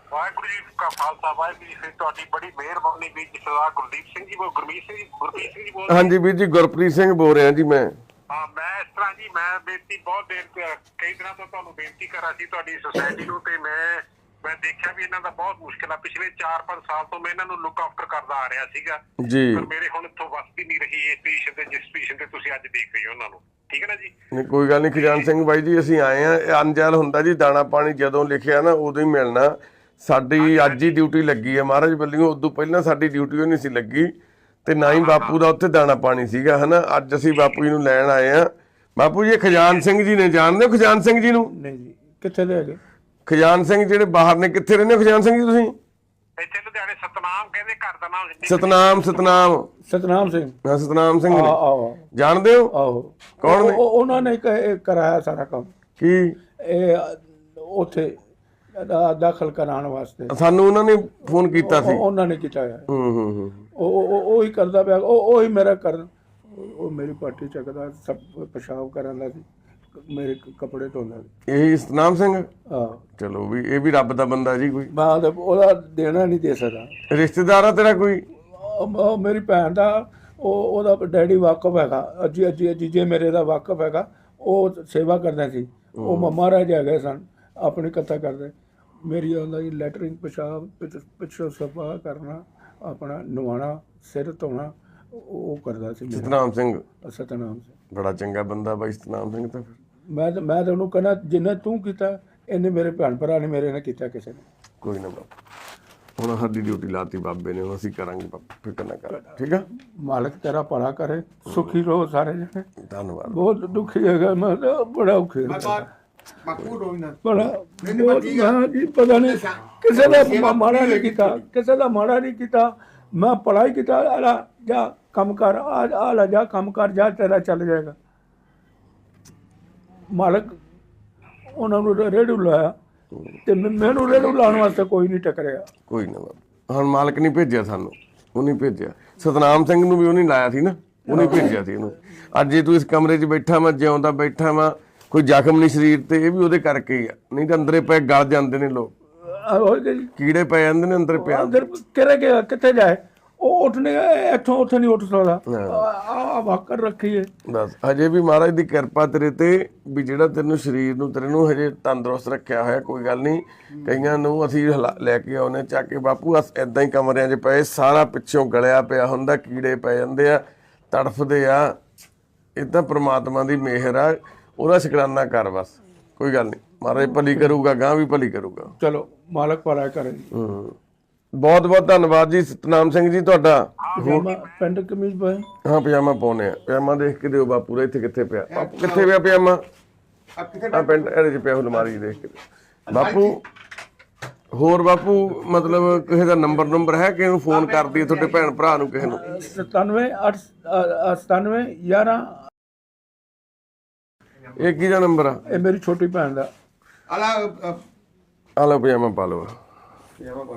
ਵਾਹਿਗੁਰੂ ਜੀ ਕਾ ਖਾਲਸਾ ਵਾਹਿਗੁਰੂ ਜੀ ਤੁਹਾਡੀ ਬੜੀ ਮਿਹਰਬਾਨੀ ਵੀ ਸਰਦਾਰ ਗੁਰਦੀਪ ਸਿੰਘ ਜੀ ਬੋ ਗੁਰਮੀਤ ਸਿੰਘ ਜੀ ਗੁਰਪ੍ਰੀਤ ਸਿੰਘ ਜੀ ਬੋਲ ਹਾਂਜੀ ਵੀਰ ਜੀ ਗੁਰਪ੍ਰੀਤ ਸਿੰਘ ਬੋਲ ਰਿਹਾ ਜੀ ਮੈਂ। ਹਾਂ ਮੈਂ ਇਸ ਤਰ੍ਹਾਂ ਜੀ ਮੈਂ ਬੇਨਤੀ ਬਹੁਤ ਦੇਰ ਤੋਂ ਕਈ ਦਿਨਾਂ ਤੋਂ ਤੁਹਾਨੂੰ ਬੇਨਤੀ ਕਰ ਰਿਹਾ ਸੀ ਤੁਹਾਡੀ ਸੁਸਾਇਟੀ ਨੂੰ ਤੇ ਮੈਂ ਮੈਂ ਦੇਖਿਆ ਵੀ ਇਹਨਾਂ ਦਾ ਬਹੁਤ ਮੁਸ਼ਕਿਲ ਆ। ਪਿਛਲੇ 4-5 ਸਾਲ ਤੋਂ ਮੈਂ ਇਹਨਾਂ ਨੂੰ ਲੁੱਕ ਆਫਟਰ ਕਰਦਾ ਆ ਰਿਹਾ ਸੀਗਾ। ਜੀ। ਪਰ ਮੇਰੇ ਹੁਣ ਇੱਥੋਂ ਵਸਦੀ ਨਹੀਂ ਰਹੀ ਇਸ ਪੋਜੀਸ਼ਨ ਤੇ ਜਿਸ ਪੋਜੀਸ਼ਨ ਤੇ ਤੁਸੀਂ ਅੱਜ ਦੇਖ ਰਹੇ ਹੋ ਉਹਨਾਂ ਨੂੰ। ਠੀਕ ਹੈ ਨਾ ਜੀ? ਨਹੀਂ ਕੋਈ ਗੱਲ ਨਹੀਂ ਖਜਾਨ ਸਿੰਘ ਬਾਈ ਜੀ ਅਸੀਂ ਆਏ ਆ ਇਹ ਅਨਜਲ ਹੁੰਦਾ ਜੀ ਦਾਣਾ ਪਾਣੀ ਜਦੋਂ ਲਿਖਿਆ ਨਾ ਉਦੋਂ ਹੀ ਮਿਲਣਾ। ਸਾਡੀ ਅੱਜ ਹੀ ਡਿਊਟੀ ਲੱਗੀ ਹੈ ਮਹਾਰਾਜ ਵੱਲੋਂ। ਉਦੋਂ ਪਹਿਲਾਂ ਸਾਡੀ ਡਿਊਟੀ ਨਹੀਂ ਸੀ ਲੱਗੀ। ਤੇ ਨਾ ਹੀ ਬਾਪੂ ਦਾ ਉੱਥੇ ਦਾਣਾ ਪਾਣੀ ਸੀਗਾ ਹਨਾ? ਅੱਜ ਅਸੀਂ ਬਾਪੂ ਜੀ ਨੂੰ ਲੈਣ ਆਏ ਆ ਬਾਪੂ ਜੀ ਖਜਾਨ ਸਿੰਘ ਜੀ ਨੇ ਜਾਣਦੇ ਹੋ? ਖਜਾਨ ਸਿੰਘ ਜੀ ਨੂੰ? ਨਹੀਂ ਜੀ ਕਿੱਥੇ ਦੇ ਹੈਗੇ ਖਜਾਨ ਸਿੰਘ ਜਿਹੜੇ ਬਾਹਰ ਨੇ ਕਿੱਥੇ ਰਹਿੰਦੇ ਹੋ ਖਜਾਨ ਸਿੰਘ ਜੀ ਤੁਸੀਂ? ਇੱਥੇ ਲੁਧਿਆਣੇ ਸਤਨਾਮ ਕਹਿੰਦੇ ਘਰ ਦਾ ਨਾਮ ਸਤਨਾਮ ਸਤਨਾਮ। ਸਤਨਾਮ ਸਿੰਘ। ਹਾਂ ਸਤਨਾਮ ਸਿੰਘ ਆ ਨੇ ਆਓ ਜਾਣਦੇ ਹੋ? ਆਓ ਕੌਣ ਨੇ? ਉਹ- ਉਹ- ਉਹਨਾਂ ਨੇ ਕ- ਇਹ ਕਰਾਇਆ ਸਾਰਾ ਕੰਮ। ਕੀ? ਇਹ ਉੱਥੇ ਦਾ- ਦਾਖਲ ਕਰਾਉਣ ਵਾਸਤੇ। ਸਾਨੂੰ ਉਹਨਾਂ ਨੇ ਫੋਨ ਕੀਤਾ ਸੀ। ਉਹ- ਉਹਨਾਂ ਨੇ ਕੀਤਾ ਹੈ ਹੂੰ ਹੂੰ ਹੂੰ। ਉਹ ਉਹ- ਉਹ ਕਰਦਾ ਪਿਆ। ਉਹ ਉਹ ਹੀ ਮੇਰਾ ਕਰ ਉਹ ਮੇਰੀ ਪਾਰਟੀ ਚੱਕਦਾ ਸਭ ਪਿਸ਼ਾਬ ਕਰਨ ਦਾ ਸੀ। ਮੇਰੇ ਕ- ਕੱਪੜੇ ਧੋਂਦਾ ਸੀ। ਇਹ ਸਤਨਾਮ ਸਿੰਘ? ਆਹ ਚਲੋ ਵੀ ਇਹ ਵੀ ਰੱਬ ਦਾ ਬੰਦਾ ਜੀ ਕੋਈ। ਮੈਂ ਉਹਦਾ- ਦੇਣਾ ਨਹੀਂ ਦੇ ਸਕਦਾ। ਰਿਸ਼ਤੇਦਾਰ ਆ ਤੇਰਾ ਕੋਈ? ਉਹ- ਉਹ ਮੇਰੀ ਭੈਣ ਦਾ ਉਹ ਉਹਦਾ ਡੈਡੀ ਵਾਕਫ ਹੈਗਾ। ਅਜੀ ਅਜੀ ਅਜੀਜੇ ਮੇਰੇ ਦਾ ਵਾਕਫ ਹੈਗਾ। ਉਹ ਸੇਵਾ ਕਰਦਾ ਸੀ। ਉਹ ਮੰਮਾ ਰਾਜ ਹੈਗੇ ਸਨ। ਆਪਣੀ ਕਥਾ ਕਰਦੇ। ਮੇਰੀ ਉਹਦਾ ਜੀ ਲੈਟਰਿੰਗ ਪਿਸ਼ਾਬ ਪਿੱਛ- ਪਿੱਛੋਂ ਸਫਾ ਕਰਨਾ ਆਪਣਾ ਨਵਾਣਾ ਸਿਰ ਧੋਣਾ ਉਹ ਉਹ ਕਰਦਾ ਸੀ ਮੇਰਾ। ਸਤਨਾਮ ਸਿੰਘ। ਸਤਨਾਮ ਸਿੰਘ। ਬੜਾ ਚੰਗਾ ਬੰਦਾ ਬਾਈ ਸਤਨਾਮ ਸਿੰਘ ਤਾਂ ਫਿਰ। ਮੈਂ ਤਾਂ- ਮੈਂ ਤਾਂ ਉਹਨੂੰ ਕਹਿੰਦਾ ਜਿੰਨਾ ਤੂੰ ਕੀਤਾ ਇਹਨੇ ਮੇਰੇ ਭੈਣ ਭਰਾ ਨੇ ਮੇਰੇ ਨਾਲ ਕੀਤਾ ਕਿਸੇ ਨੇ। ਕੋਈ ਨਾ ਬਾਪੂ ਹੁਣ ਸਾਡੀ ਡਿਊਟੀ ਲਾਤੀ ਬਾਬੇ ਨੇ ਹੁਣ ਅਸੀਂ ਕਰਾਂਗੇ ਬਾਪੂ ਫਿਕਰ ਨਾ ਕਰ। ਠੀਕ ਆ? ਮਾਲਕ ਤੇਰਾ ਭਲਾ ਕਰੇ ਸੁਖੀ ਰਹੋ ਸਾਰੇ ਜਣੇ। ਧੰਨਵਾਦ। ਬਹੁਤ ਦੁਖੀ ਹੈਗਾ ਮੈਂ ਤਾਂ ਬੜਾ ਔਖੇ ਬਾਬਾ ਬਾਪੂ ਰੋਇਨਾ ਬੜਾ ਨਹੀਂ, ਨਹੀਂ, ਬਹੁਤ-। ਮੈਂ ਜੀ ਪਤਾ ਨਹੀਂ ਕਿਸੇ ਦਾ ਮਾ- ਮਾੜਾ ਨਹੀਂ ਕੀਤਾ ਕਿਸੇ ਦਾ ਮਾੜਾ ਨਹੀਂ ਕੀਤਾ। ਮੈਂ ਪੜਾਈ ਕੀਤਾ, ਆਲਾ ਜਾ ਕੰਮ ਕਰ, ਆ ਆ ਜਾ ਕੰਮ ਕਰ, ਜਾ ਤੇਰਾ ਚੱਲ ਜਾਏਗਾ। ਮਾਲਕ ਉਹਨਾਂ ਨੂੰ ਰੇੜੂ ਲਾਇਆ ਤੇ ਮੈਨੂੰ ਰੇੜੂ ਲਾਉਣ ਵਾਸਤੇ ਕੋਈ ਨਹੀਂ ਟਕਰਿਆ। ਕੋਈ ਨਾ ਹੁਣ ਮਾਲਕ ਨਹੀਂ ਭੇਜਿਆ ਸਾਨੂੰ ਉਹਨੇ ਭੇਜਿਆ। ਸਤਨਾਮ ਸਿੰਘ ਨੂੰ ਵੀ ਉਹਨੇ ਲਾਇਆ ਸੀ ਨਾ ਉਹਨੇ ਭੇਜਿਆ ਸੀ ਇਹਨੂੰ ਅੱਜ ਜੇ ਤੂੰ ਇਸ ਕਮਰੇ 'ਚ ਬੈਠਾ ਮੈਂ ਜਿਉਂਦਾ ਬੈਠਾ ਮੈਂ ਕੋਈ ਜ਼ਖਮ ਨਹੀਂ ਸਰੀਰ ਤੇ, ਇਹ ਵੀ ਉਹਦੇ ਕਰਕੇ ਹੀ ਆ। ਨਹੀਂ ਤਾਂ ਅੰਦਰੇ ਪਏ, ਗਲ ਜਾਂਦੇ ਨੇ ਲੋਕ। ਕੀੜੇ ਪੈ ਜਾਂਦੇ ਨੇ ਅੰਦਰ ਪਿਆ। ਅੰਦਰ ਕਿਰੇ ਗਿਆ ਕਿੱਥੇ ਜਾਏ? ਉਹ ਉੱਠਨੇ ਇੱਥੋਂ ਉੱਥੇ ਨਹੀਂ ਉੱਠ ਸਕਦਾ। ਆ ਵਾਕਰ ਰੱਖੀ ਹੈ ਬਸ ਹਜੇ ਵੀ ਮਹਾਰਾਜ ਦੀ ਕਿਰਪਾ ਤੇਰੇ ਤੇ ਵੀ ਜਿਹੜਾ ਤੈਨੂੰ ਸਰੀਰ ਨੂੰ ਤੇਰੇ ਨੂੰ ਹਜੇ ਤੰਦਰੁਸਤ ਰੱਖਿਆ ਹੋਇਆ ਕੋਈ ਗੱਲ ਨਹੀਂ। ਕਈਆਂ ਨੂੰ ਅਸੀਂ ਲੈ ਕੇ ਆਉਨੇ ਚੱਕ ਕੇ ਬਾਪੂ ਅਸ ਇਦਾਂ ਹੀ ਕਮਰਿਆਂ 'ਚ ਪਏ ਸਾਰਾ ਪਿੱਛੋਂ ਗਲਿਆ ਪਿਆ ਹੁੰਦਾ ਕੀੜੇ ਪੈ ਜਾਂਦੇ ਆ ਤੜਫਦੇ ਆ। ਇਹ ਤਾਂ ਪ੍ਰਮਾਤਮਾ ਦੀ ਮਿਹਰ ਆ ਉਹਦਾ ਸ਼ੁਕਰਾਨਾ ਕਰ ਬਸ ਕੋਈ ਗੱਲ ਨਹੀਂ। ਮਹਾਰਾਜ ਭਲੀ ਕਰੂਗਾ ਗਾਂ ਵੀ ਭਲੀ ਕਰੂਗਾ। ਚਲੋ ਮਾਲਕ ਭਲਾ ਕਰੇ। ਹੂੰ। ਬਹੁਤ ਬਹੁਤ ਧੰਨਵਾਦ ਜੀ ਸਤਨਾਮ ਸਿੰਘ ਜੀ ਤੁਹਾਡਾ। ਪਜਾਮਾ ਪੈਂਟ ਕਮੀਜ਼ ਪਾਏ। ਹਾਂ ਪਜਾਮਾ ਪਾਉਨੇ ਆ। ਪਜਾਮਾ ਦੇਖ ਕੇ ਦਿਓ ਬਾਪੂ ਦਾ ਇੱਥੇ ਕਿੱਥੇ ਪਿਆ। ਬਾਪੂ ਕਿੱਥੇ ਪਿਆ ਪਜਾਮਾ? ਆ ਪੈਂਟ ਇਹਦੇ ਚ ਪਿਆ ਉਹ ਅਲਮਾਰੀ 'ਚ ਦੇਖ ਕੇ ਬਾਪੂ ਹੋਰ ਬਾਪੂ ਮਤਲਬ ਕਿਸੇ ਦਾ ਨੰਬਰ ਨੰਬਰ ਹੈ ਕਿ ਇਹਨੂੰ ਫੋਨ ਕਰਦੀ ਤੁਹਾਡੇ ਭੈਣ ਭਰਾ ਨੂੰ ਕਿਸੇ ਨੂੰ? 97 8 97 11 ਇਹ ਕਿਹਦਾ ਨੰਬਰ ਆ? ਇਹ ਮੇਰੀ ਛੋਟੀ ਭੈਣ ਦਾ। ਲਓ ਪਜਾਮਾ ਪਾ ਲਓ ਪਜਾਮਾ ਪਾ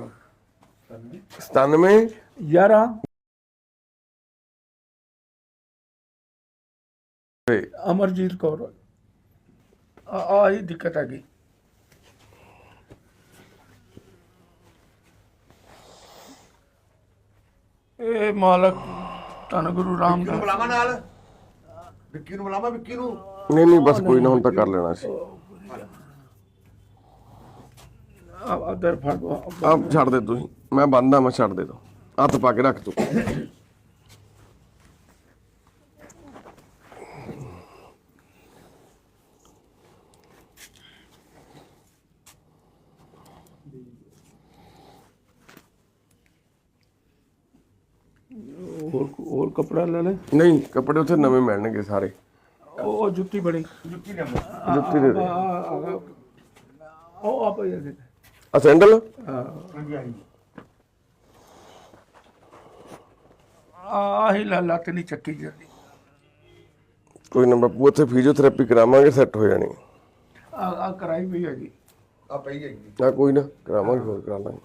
97 11 ਤੇ ਅਮਰਜੀਤ ਕੌਰ ਆ ਆ ਹੀ ਦਿੱਕਤ ਆ ਗਈ ਇਹ ਮਾਲਕ ਧੰਨ ਗੁਰੂ ਕਿਹਨੂੰ ਰਾਮਦਾਸ ਬੁਲਾਵਾ ਨਾਲ ਵਿੱਕੀ ਨੂੰ ਬੁਲਾਵਾ ਵਿੱਕੀ ਨੂੰ ਨਹੀਂ ਨਹੀਂ ਬਸ ਕੋਈ ਨਾ ਹੁਣ ਤਾਂ ਕਰ ਲੈਣਾ ਸੀ ਅਦਰ ਫੜ ਆ ਛੱਡ ਦੇ ਤੁਸੀਂ ਮੈਂ ਬੰਦਾ ਮੈਂ ਛੱਡ ਦੇ ਦੋ ਹੱਥ ਪਾ ਕੇ ਰੱਖ ਤੂੰ ਹੋਰ ਹੋਰ ਕਪੜਾ ਲੈ ਲੈ ਨਹੀਂ ਕੱਪੜੇ ਉੱਥੇ ਨਵੇਂ ਮਿਲਣਗੇ ਸਾਰੇ ਉਹ ਜੁੱਤੀ ਬੜੀ ਜੁੱਤੀ ਦੇ ਦੇ ਉਹ ਆਪੇ ਦੇ ਆ ਸੈਂਡਲ? ਆਹੀ ਲਾ ਲੱਤ ਨਹੀਂ ਚੱਕੀ ਜਾਂਦੀ। ਕੋਈ ਨਾ ਬਾਪੂ ਉੱਥੇ ਫਿਜ਼ੀਓਥੈਰੇਪੀ ਕਰਾਵਾਂਗੇ ਸੈੱਟ ਹੋ ਜਾਣੀ। ਆ ਆ ਕਰਾਈ ਵੀ ਹੈਗੀ। ਆ ਪਈ ਹੈਗੀ। ਆ ਕੋਈ ਨਾ ਕਰਾਵਾਂਗੇ ਹੋਰ ਕਰਾ ਲਾਂਗੇ।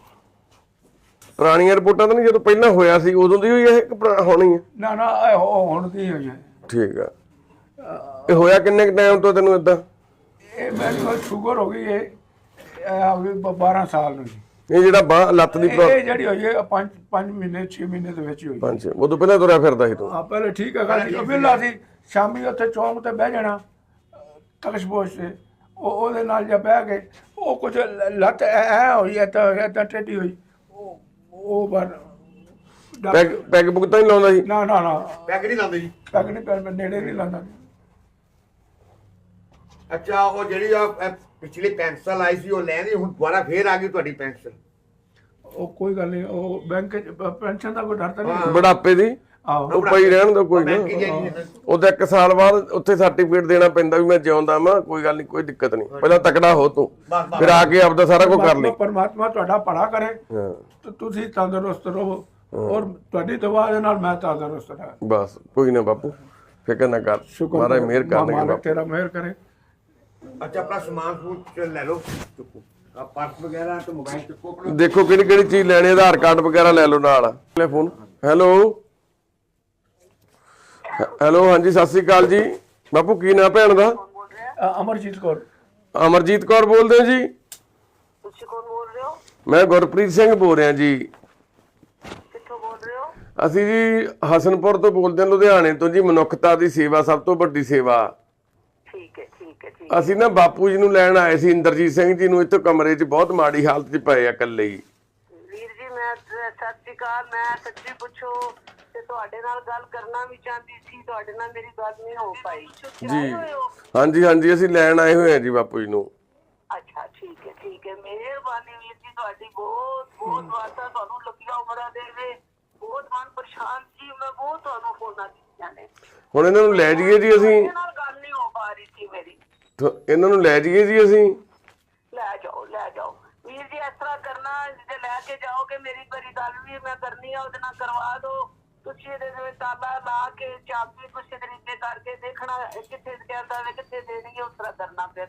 ਪੁਰਾਣੀਆਂ ਰਿਪੋਰਟਾਂ ਤਾਂ ਨਹੀਂ ਜਦੋਂ ਪਹਿਲਾਂ ਹੋਇਆ ਸੀ ਉਦੋਂ ਦੀ ਹੋਈ ਇਹ ਕਿ ਪੁਰਾ- ਹੋਣੀ ਹੈ ਨਾ ਨਾ ਇਹ ਹੋ- ਹੁਣ ਦੀ ਹੋਈ ਹੈ ਠੀਕ ਆ। ਇਹ ਹੋਇਆ ਕਿੰਨੇ ਟਾਈਮ ਤੋਂ ਤੈਨੂੰ ਇਦਾਂ ਇਹ ਮੈਨੂੰ ਸ਼ੂਗਰ ਹੋ ਗਈ ਹੈ ਇਹ ਆ ਗਈ ਬ- 12 ਸਾਲ ਨੂੰ ਜੀ। ਇਹ ਜਿਹੜਾ ਬਾਹ ਲੱਤ ਦੀ ਇਹ ਇਹ ਜਿਹੜੀ ਹੋਈ ਹੈ 5 5 ਮਹੀਨੇ 6 ਮਹੀਨੇ ਦੇ ਵਿੱਚ ਹੀ ਹੋਈ ਪੰਜ ਛੇ ਉਦੋਂ ਪਹਿਲਾਂ ਤੁਰਿਆ ਫਿਰਦਾ ਸੀ ਤੂੰ? ਆ ਪਹਿਲੇ ਠੀਕ ਹੈਗਾ ਸੀ ਵਿਹਲਾ ਸੀ। ਸ਼ਾਮੀ ਉੱਥੇ ਚੌਂਕ ਤੇ ਬਹਿ ਜਾਣਾ ਤਖਸ਼ਬੋਸ਼ ਤੇ। ਉਹ ਉਹਦੇ ਨਾਲ ਜੇ ਬਹਿ ਕੇ ਉਹ ਕੁਝ ਲ- ਲੱਤ ਐ ਐ ਹੋਈ ਐ ਤਾਂ ਐ ਤਾਂ ਟੇਢੀ ਹੋਈ। ਉਹ ਉਹ ਬਰ ਪੈਗ ਪੈਗ ਪੁਗ ਤਾਂ ਨਹੀਂ ਲਾਉਂਦਾ ਸੀ? ਨਾ ਨਾ ਨਾ। ਪੈਕ ਨਹੀਂ ਲਾਉਂਦੇ ਜੀ? ਪੈਗ ਨਹੀਂ ਪੈਰ ਮੈਂ ਨੇੜੇ ਨਹੀਂ ਲਾਉਂਦਾ। ਅੱਛਾ ਉਹ ਜਿਹੜੀ ਆ ਇਹ ਪਿਛਲੀ ਪੈਨਸਲ ਆਈ ਸੀ ਉਹ ਲੈਣੀ ਹੁਣ ਦੁਬਾਰਾ ਫੇਰ ਆ ਗਈ ਤੁਹਾਡੀ ਪੈਨਸਲ ਉਹ ਕੋਈ ਗੱਲ ਨਹੀਂ ਉਹ ਬੈਂਕ ਚ ਪੈਨਸ਼ਨ ਦਾ ਕੋਈ ਡਰ ਤਾਂ ਨਹੀਂ? ਬੁਢਾਪੇ ਦੀ? ਆਹੋ। ਉਹ ਪਈ ਰਹਿਣ ਦੋ ਕੋਈ ਨਾ। ਬੈਂਕ ਹੀ ਦੇਣੀ ਹੈ ਉਹਦਾ ਇੱਕ ਸਾਲ ਬਾਅਦ ਉੱਥੇ ਸਰਟੀਫਿਕੇਟ ਦੇਣਾ ਪੈਂਦਾ ਵੀ ਮੈਂ ਜਿਉਂਦਾ ਵਾਂ ਕੋਈ ਗੱਲ ਨਹੀਂ ਕੋਈ ਦਿੱਕਤ ਨਹੀਂ। ਪਹਿਲਾਂ ਤਕੜਾ ਹੋ ਤੂੰ। ਫਿਰ ਆ ਕੇ ਆਪਦਾ ਸਾਰਾ ਕੁਝ ਕਰ ਲਈ। ਪਰਮਾਤਮਾ ਤੁਹਾਡਾ ਭਲਾ ਕਰੇ। ਹਾਂ। ਤੇ ਤੁਸੀਂ ਤੰਦਰੁਸਤ ਰਹੋ। ਔਰ ਤੁਹਾਡੀ ਦੁਆ ਦੇ ਨਾਲ ਮੈਂ ਤੰਦਰੁਸਤ ਰਹਾਂ। ਬਸ ਕੋਈ ਨਾ ਬਾਪੂ ਫਿਕਰ ਨਾ ਕਰ। ਮਹਾਰਾਜ ਮਿਹਰ ਕਰਨਗੇ ਬਾਪੂ। ਤੇਰਾ ਮਿਹਰ ਕਰੇ। ਅੱਛਾ ਆਪਣਾ ਸਮਾਨ ਸਮੂਨ ਚ ਲੈ ਲਓ। ਚੁੱਕੋ। ਆ ਪਰਸ ਵਗੈਰਾ ਤੇ ਮੋਬਾਈਲ ਚੁੱਕੋ ਆਪਣਾ। ਦੇਖੋ ਕਿਹੜੀ ਕਿਹੜੀ ਚੀਜ਼ ਲੈਣੀ ਆਧਾਰ ਕਾਰਡ ਵਗੈਰਾ ਲੈ ਲਓ ਨਾਲ। ਲੈ ਫੋਨ ਹੈਲੋ ਹੈਲੋ ਹਾਂਜੀ ਸਤਿ ਸ੍ਰੀ ਅਕਾਲ ਜੀ। ਬਾਪੂ ਕੀ ਨਾਂ ਭੈਣ ਦਾ? ਅ- ਅਮਰਜੀਤ ਕੌਰ। ਅਮਰਜੀਤ ਕੌਰ ਬੋਲਦੇ ਹੋ ਜੀ? ਤੁਸੀਂ ਕੌਣ ਬੋਲ ਰਹੇ ਹੋ? ਮੈਂ ਗੁਰਪ੍ਰੀਤ ਸਿੰਘ ਬੋਲ ਰਿਹਾ ਜੀ। ਕਿੱਥੋਂ ਬੋਲ ਰਹੇ ਹੋ? ਅਸੀਂ ਜੀ ਹਸਨਪੁਰ ਤੋਂ ਬੋਲਦੇ ਹਾਂ ਲੁਧਿਆਣੇ ਤੋਂ ਜੀ। ਮਨੁੱਖਤਾ ਦੀ ਸੇਵਾ ਸਭ ਤੋਂ ਵੱਡੀ ਸੇਵਾ ਠੀਕ ਹੈ ਠੀਕ ਹੈ ਠੀਕ ਹੈ। ਅਸੀਂ ਨਾ ਬਾਪੂ ਜੀ ਨੂੰ ਲੈਣ ਆਏ ਸੀ ਇੰਦਰਜੀਤ ਸਿੰਘ ਜੀ ਨੂੰ ਇੱਥੇ ਕਮਰੇ 'ਚ ਬਹੁਤ ਮਾੜੀ ਹਾਲਤ 'ਚ ਪਏ ਆ ਇਕੱਲੇ ਹੀ। ਵੀਰ ਜੀ ਮੈਂ ਸ- ਸਤਿ ਸ਼੍ਰੀ ਅਕਾਲ ਮੈਂ ਸੱਚੀ ਪੁੱਛੋ ਤੇ ਤੁਹਾਡੇ ਨਾਲ ਗੱਲ ਕਰਨਾ ਵੀ ਚਾਹੁੰਦੀ ਸੀ ਤੁਹਾਡੇ ਨਾਲ ਮੇਰੀ ਗੱਲ ਨਹੀਂ ਹੋ ਪਾਈ। ਜੀ? ਹਾਂਜੀ ਹਾਂਜੀ ਅਸੀਂ ਲੈਣ ਆਏ ਹੋਏ ਆ ਜੀ ਬਾਪੂ ਜੀ ਨੂੰ। ਅੱਛਾ ਠੀਕ ਹੈ ਠੀਕ ਹੈ ਮਿਹਰਬਾਨੀ ਵੀਰ ਜੀ ਤੁਹਾਡੀ ਬਹੁਤ ਬਹੁਤ ਵਾਸਤਾ ਤੁਹਾਨੂੰ ਲੰਬੀਆਂ ਉਮਰਾਂ ਦੇਵੇ ਬਹੁਤ ਮਨ ਪਰੇਸ਼ਾਨ ਸੀ ਮੈਂ ਬਹੁਤ ਤੁਹਾਨੂੰ ਫੋਨਾਂ ਕੀਤੀਆਂ ਨੇ। ਹੁਣ ਇਹਨਾਂ ਨੂੰ ਲੈ ਜਾਈਏ ਜੀ ਅਸੀਂ। ਤੁਹਾਡੇ ਨਾਲ ਗੱਲ ਨਹੀਂ ਹੋ ਪਾ ਰਹੀ ਸੀ ਮੇਰੀ। ਥ- ਇਹਨਾਂ ਨੂੰ ਲੈ ਜਾਈਏ ਜੀ ਅਸੀਂ? ਲੈ ਜਾਓ ਲੈ ਜਾਓ। ਵੀਰ ਜੀ ਇਸ ਤਰ੍ਹਾਂ ਕਰਨਾ ਜੇ ਲੈ ਕੇ ਜਾਓਗੇ ਮੇਰੀ ਬੜੀ ਗੱਲ ਵੀ ਮੈਂ ਕਰਨੀ ਆ ਉਹਦੇ ਨਾਲ ਕਰਵਾ ਦਿਓ। ਤੁਸੀਂ ਇਹਦੇ ਵਿੱਚ ਤਾਲਾ ਲਾ ਕੇ ਚਾਬੀ ਕਿਸੇ ਤਰੀਕੇ ਕਰਕੇ ਦੇਖਣਾ ਇਹ ਕਿੱਥੇ ਜਾਂਦਾ ਵੇ ਕਿੱਥੇ ਦੇਣੀ ਹੈ ਉਸ ਤਰ੍ਹਾਂ ਕਰਨਾ ਫਿਰ।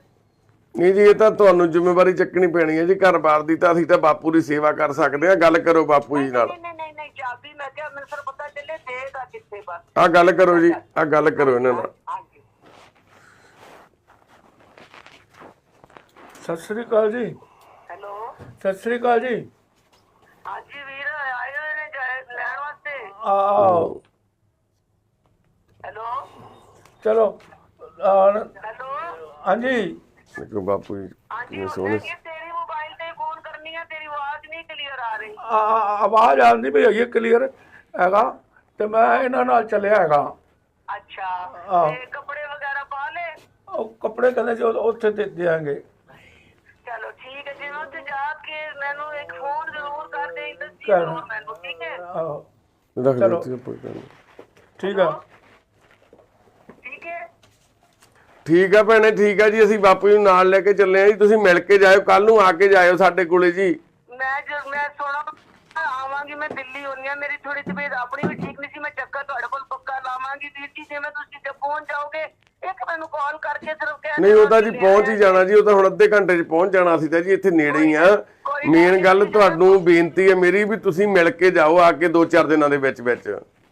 ਨਹੀਂ ਜੀ ਇਹ ਤਾਂ ਤੁਹਾਨੂੰ ਜ਼ਿੰਮੇਵਾਰੀ ਚੱਕਣੀ ਪੈਣੀ ਹੈ ਜੀ ਘਰ-ਬਾਰ ਦੀ ਤਾਂ ਅਸੀਂ ਤਾਂ ਬਾਪੂ ਦੀ ਸੇਵਾ ਕਰ ਸਕਦੇ ਆ। ਗੱਲ ਕਰੋ ਬਾਪੂ ਜੀ ਨਾਲ। ਨਹੀਂ ਨਹੀਂ ਨਹੀਂ ਨਹੀਂ ਚਾਬੀ ਮੈਂ ਕਿਹਾ ਮੈਨੂੰ ਸਰ ਪਤਾ ਚੱਲੇ ਦੇਗਾ ਕਿੱਥੇ ਬਸ। ਆ ਗੱਲ ਕਰੋ ਜੀ ਆ ਗੱਲ ਕਰੋ ਇਹਨਾਂ ਨਾਲ। ਹਾਂਜੀ ਸਤਿ ਸ੍ਰੀ ਅਕਾਲ ਜੀ। ਹੈਲੋ। ਸਤਿ ਸ੍ਰੀ ਅਕਾਲ ਜੀ। ਹਾਂਜੀ ਵੀਰ ਆਏ ਹੋਏ ਨੇ ਜਾ- ਲੈਣ ਵਾਸਤੇ? ਆਓ। ਹੈਲੋ। ਚਲੋ ਆ, ਹੈਲੋ। ਹਾਂਜੀ। ਦੇਖੋ ਬਾਪੂ ਜੀ ਹਾਂਜੀ ਕਿੰਨੇ ਉਹ ਸੋਹਣੇ ਕਿ ਤੇਰੀ ਮੋਬਾਈਲ ਤੇ ਫੋਨ ਕਰਨੀ ਹੈ ਤੇਰੀ ਆਵਾਜ਼ ਨਹੀਂ ਕਲੀਅਰ ਆ ਰਹੀ। ਆ- ਆ- ਆਵਾਜ਼ ਆਉਂਦੀ ਹੈਗੀ ਕਲੀਅਰ ਹੈਗਾ ਤੇ ਮੈਂ ਇਹਨਾਂ ਨਾਲ ਚੱਲਿਆ ਹੈਗਾ। ਅੱਛਾ ਆਹ। ਤੇ ਕੱਪੜੇ ਵਗੈਰਾ ਪਾ ਲੈ ਉਹ ਕੱਪੜੇ ਕਹਿੰਦੇ ਸੀ ਉਹ- ਉੱਥੇ ਦੇ ਦਿਆਂਗੇ ਚਲੋ ਠੀਕ ਹੈ ਜਿਵੇਂ ਉੱਥੇ ਜਾ ਕੇ ਮੈਨੂੰ ਇੱਕ ਫੋਨ ਜ਼ਰੂਰ ਕਰ ਦੇ ਦੱਸੀ ਕਰ। ਜ਼ਰੂਰ ਮੈਨੂੰ ਠੀਕ ਹੈ ਆਹੋ। ਰੱਖ ਚਲੋ। ਦਿੱਤੀ ਕੋਈ ਗੱਲ। ਨਹੀਂ ਠੀਕ ਆ। ਠੀਕ ਹੈ। ਠੀਕ ਆ ਭੈਣੇ ਠੀਕ ਆ ਜੀ ਅਸੀਂ ਬਾਪੂ ਜੀ ਨੂੰ ਨਾਲ ਲੈ ਕੇ ਚੱਲੇ ਆ ਜੀ ਤੁਸੀਂ ਮਿਲ ਕੇ ਜਾਇਓ ਕੱਲ ਨੂੰ ਆ ਕੇ ਜਾਇਓ ਸਾਡੇ ਕੋਲੇ ਜੀ। ਮੈਂ ਜਦ ਮੈਂ ਸੁਣਾ ਆਵਾਂਗੀ ਮੈਂ ਦਿੱਲੀ ਹੁੰਨੀ ਆ ਮੇਰੀ ਥੋੜੀ ਤਬੀਅਤ ਆਪਣੀ ਵੀ ਠੀਕ ਨਹੀਂ ਸੀ ਮੈਂ ਚੱਕਰ ਤੁਹਾਡੇ ਕੋਲ ਪੱਕਾ ਲਾਵਾਂਗੀ ਵੀਰ ਜੀ ਜਿਵੇਂ ਤੁਸੀਂ ਜਦ ਪਹੁੰਚ ਜਾਓਗੇ ਇੱਕ ਮੈਨੂੰ ਕਾਲ ਕਰਕੇ ਸਿਰਫ ਕਹਿ ਨਹੀਂ ਉਹ ਤਾਂ ਜੀ ਪਹੁੰਚ ਹੀ ਜਾਣਾ ਜੀ ਉਹ ਤਾਂ ਹੁਣ ਅੱਧੇ ਘੰਟੇ 'ਚ ਪਹੁੰਚ ਜਾਣਾ ਸੀ ਤਾਂ ਜੀ ਇੱਥੇ ਨੇੜੇ ਹੀ ਆ। ਮੇਨ ਗੱਲ ਤੁਹਾਨੂੰ ਬੇਨਤੀ ਹੈ ਮੇਰੀ ਵੀ ਤੁਸੀਂ ਮਿਲ ਕੇ ਜਾਓ ਆ ਕੇ 2-4 ਦਿਨਾਂ ਦੇ ਵਿੱਚ ਵਿੱਚ।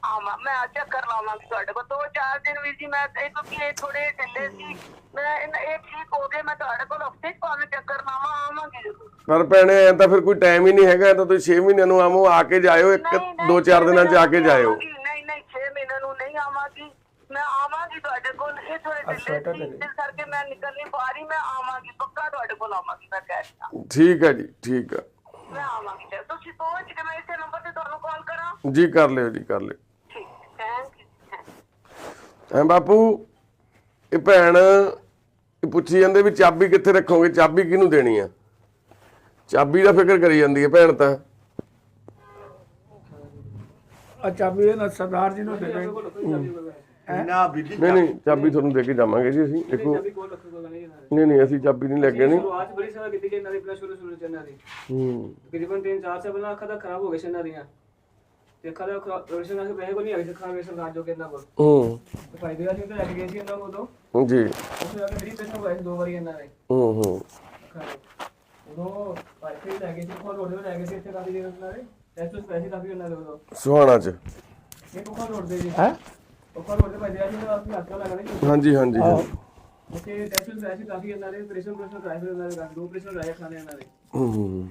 ਆਵਾਂ ਮੈਂ ਅੱਜ ਚੱਕਰ ਲਾਵਾਂਗੀ ਤੁਹਾਡੇ ਕੋਲ। ਦੋ ਚਾਰ ਦਿਨ ਵੀਰ ਜੀ ਮੈਂ ਇਹ ਕਿਉਂਕਿ ਇਹ ਥੋੜੇ ਢਿੱਲੇ ਸੀ। ਮੈਂ ਇਹਨਾਂ- ਇਹ ਠੀਕ ਹੋ ਗਏ ਮੈਂ ਤੁਹਾਡੇ ਕੋਲ ਹਫ਼ਤੇ ਚ ਭਾਵੇਂ ਚੱਕਰ ਲਾਵਾਂ ਆਵਾਂਗੀ ਜ਼ਰੂਰ। ਪਰ ਭੈਣੇ ਐ ਤਾਂ ਫਿਰ ਕੋਈ ਟਾਈਮ ਹੀ ਨਹੀਂ ਹੈਗਾ ਤਾਂ ਤੁਸੀਂ 6 ਮਹੀਨਿਆਂ ਨੂੰ ਆਵੋ ਆ ਕੇ ਜਾਇਓ ਇੱਕ ਨਹੀਂ, ਨਹੀਂ, 2-4 ਦਿਨਾਂ 'ਚ ਆ ਕੇ ਜਾਇਓ। ਨਹੀਂ ਨਹੀਂ 6 ਮਹੀਨਿਆਂ ਨੂੰ ਨਹੀਂ ਆਵਾਂਗੀ। ਮੈਂ ਆਵਾਂਗੀ ਤੁਹਾਡੇ ਕੋਲ। ਇਹ ਦੇ ਦੇ। ਇਸ ਕਰਕੇ ਮੈਂ ਨਿਕਲ ਨਹੀਂ ਪਾ ਰਹੀ ਮੈਂ ਆਵਾਂਗੀ ਪੱਕਾ ਤੁਹਾਡੇ ਕੋਲ ਆਵਾਂਗੀ ਮੈਂ ਕਹਿ ਰਹੀ ਹਾਂ। ਠੀਕ ਹੈ ਜੀ ਠੀਕ ਆ ਮੈਂ ਆਵਾਂਗੀ ਤੇ ਤੁਸੀਂ ਪਹੁੰਚ ਕੇ ਮੈਂ ਇਸੇ ਨੰਬਰ ਤੇ ਤੁਹਾਨੂੰ ਕਾਲ ਕਰਾਂ। ਜੀ ਕਰ ਲਿਓ ਜੀ ਕਰ ਲਿਓ। ਠੀਕ ਥੈਂਕ ਯੂ ਐ ਬਾਪੂ ਇਹ ਭੈਣ ਇਹ ਪੁੱਛੀ ਜਾਂਦੇ ਵੀ ਚਾਬੀ ਕਿੱਥੇ ਰੱਖੋਗੇ? ਚਾਬੀ ਕਿਹਨੂੰ ਦੇਣੀ ਆ? ਚਾਬੀ ਦਾ ਫਿਕਰ ਕਰੀ ਜਾਂਦੀ ਹੈ ਭੈਣ ਤਾਂ। ਆ ਚਾਬੀ ਇਹਨਾਂ ਸਰਦਾਰ ਜੀ ਨੂੰ ਦੇ ਦੇ। ਨਾ ਬੀਬੀ ਨਹੀਂ ਨਹੀਂ ਚਾਬੀ ਤੁਹਾਨੂੰ ਦੇ ਕੇ ਜਾਵਾਂਗੇ ਜੀ ਅਸੀਂ। ਦੇਖੋ। ਚਾਬੀ ਕੋਲ ਰੱਖੋ ਕੋਈ ਨਹੀਂ ਇਹਨਾਂ ਨਹੀਂ ਨਹੀਂ ਅਸੀਂ ਚਾਬੀ ਨਹੀਂ ਲੈ ਕੇ ਨਹੀਂ ਸ਼ੁਰੂਆਤ ਬੜੀ ਸੇਵਾ ਕੀਤੀ ਜੀ ਇਹਨਾਂ ਦੀ ਪਹਿਲਾਂ ਸ਼ੁਰੂ ਸ਼ੁਰੂ ਚ ਇਹਨਾਂ ਦੀ। ਹੂੰ। ਤਕਰੀਬਨ 3-4 ਸਾਲ ਪਹਿਲਾਂ ਅੱਖਾਂ ਤਾਂ ਖਰਾਬ ਹੋ ਗਏ ਸੀ ਇਹਨਾਂ ਦੀਆਂ। ਤੇ ਅੱਖਾਂ ਦਾ ਆਪਰੇਸ਼ਨ ਕਰਕੇ ਪੈਸੇ ਕੋਈ ਨਹੀਂ ਆਏ ਸਰਕਾਰ ਵੇ ਸਰਕਾਰ ਜੋ ਕਿ ਇਹਨਾਂ ਕੋਲ। ਹੂੰ। ਫਾਇਦੇ ਦਾ ਸੀ ਤਾਂ ਲੱਗ ਗਏ ਸੀ ਇਹਨਾਂ ਕੋਲ ਤੋਂ ਜੀ। ਉਸ ਕੇ ਫ੍ਰੀ ਪੈਸਾ ਹੋਇਆ ਦੋ ਵਾਰੀ ਇਹਨਾਂ ਨੇ। ਹੂੰ ਹੂੰ। ਦੇ। ਉਦੋਂ ਪਾਈਪੇ ਲੈ ਗਏ ਸੀ ਕੋਲ ਰੋਡ ਤੇ ਲੈ ਗਏ ਸੀ ਇੱਥੇ ਕਾਫੀ ਦਿਨ ਉਹਨਾਂ ਦੇ। ਟੈਸਟ ਪੈਸੇ ਕਾਫੀ ਉਹਨਾਂ ਦੇ ਉਦੋਂ। ਸੁਹਾਣਾ ਚ। ਇਹ ਕੋਲ ਰੋਡ ਦੇ ਜੀ। ਹੈ? ਹਾਂਜੀ ਹਾਂਜੀ ਹਾਂਜੀ। ਉੱਥੇ ਟੈਸਟ ਪੈਸੇ ਕਾਫੀ ਇਹਨਾਂ ਦੇ ਆਪਰੇਸ਼ਨ ਆਪਰੇਸ਼ਨ ਕਰਾਏ ਉਹਨਾਂ ਦੇ ਦੋ ਆਪਰੇਸ਼ਨ ਕਰਾਏ ਖਾਣੇ ਇਹਨਾਂ ਦੇ। ਹੂੰ ਹੂੰ।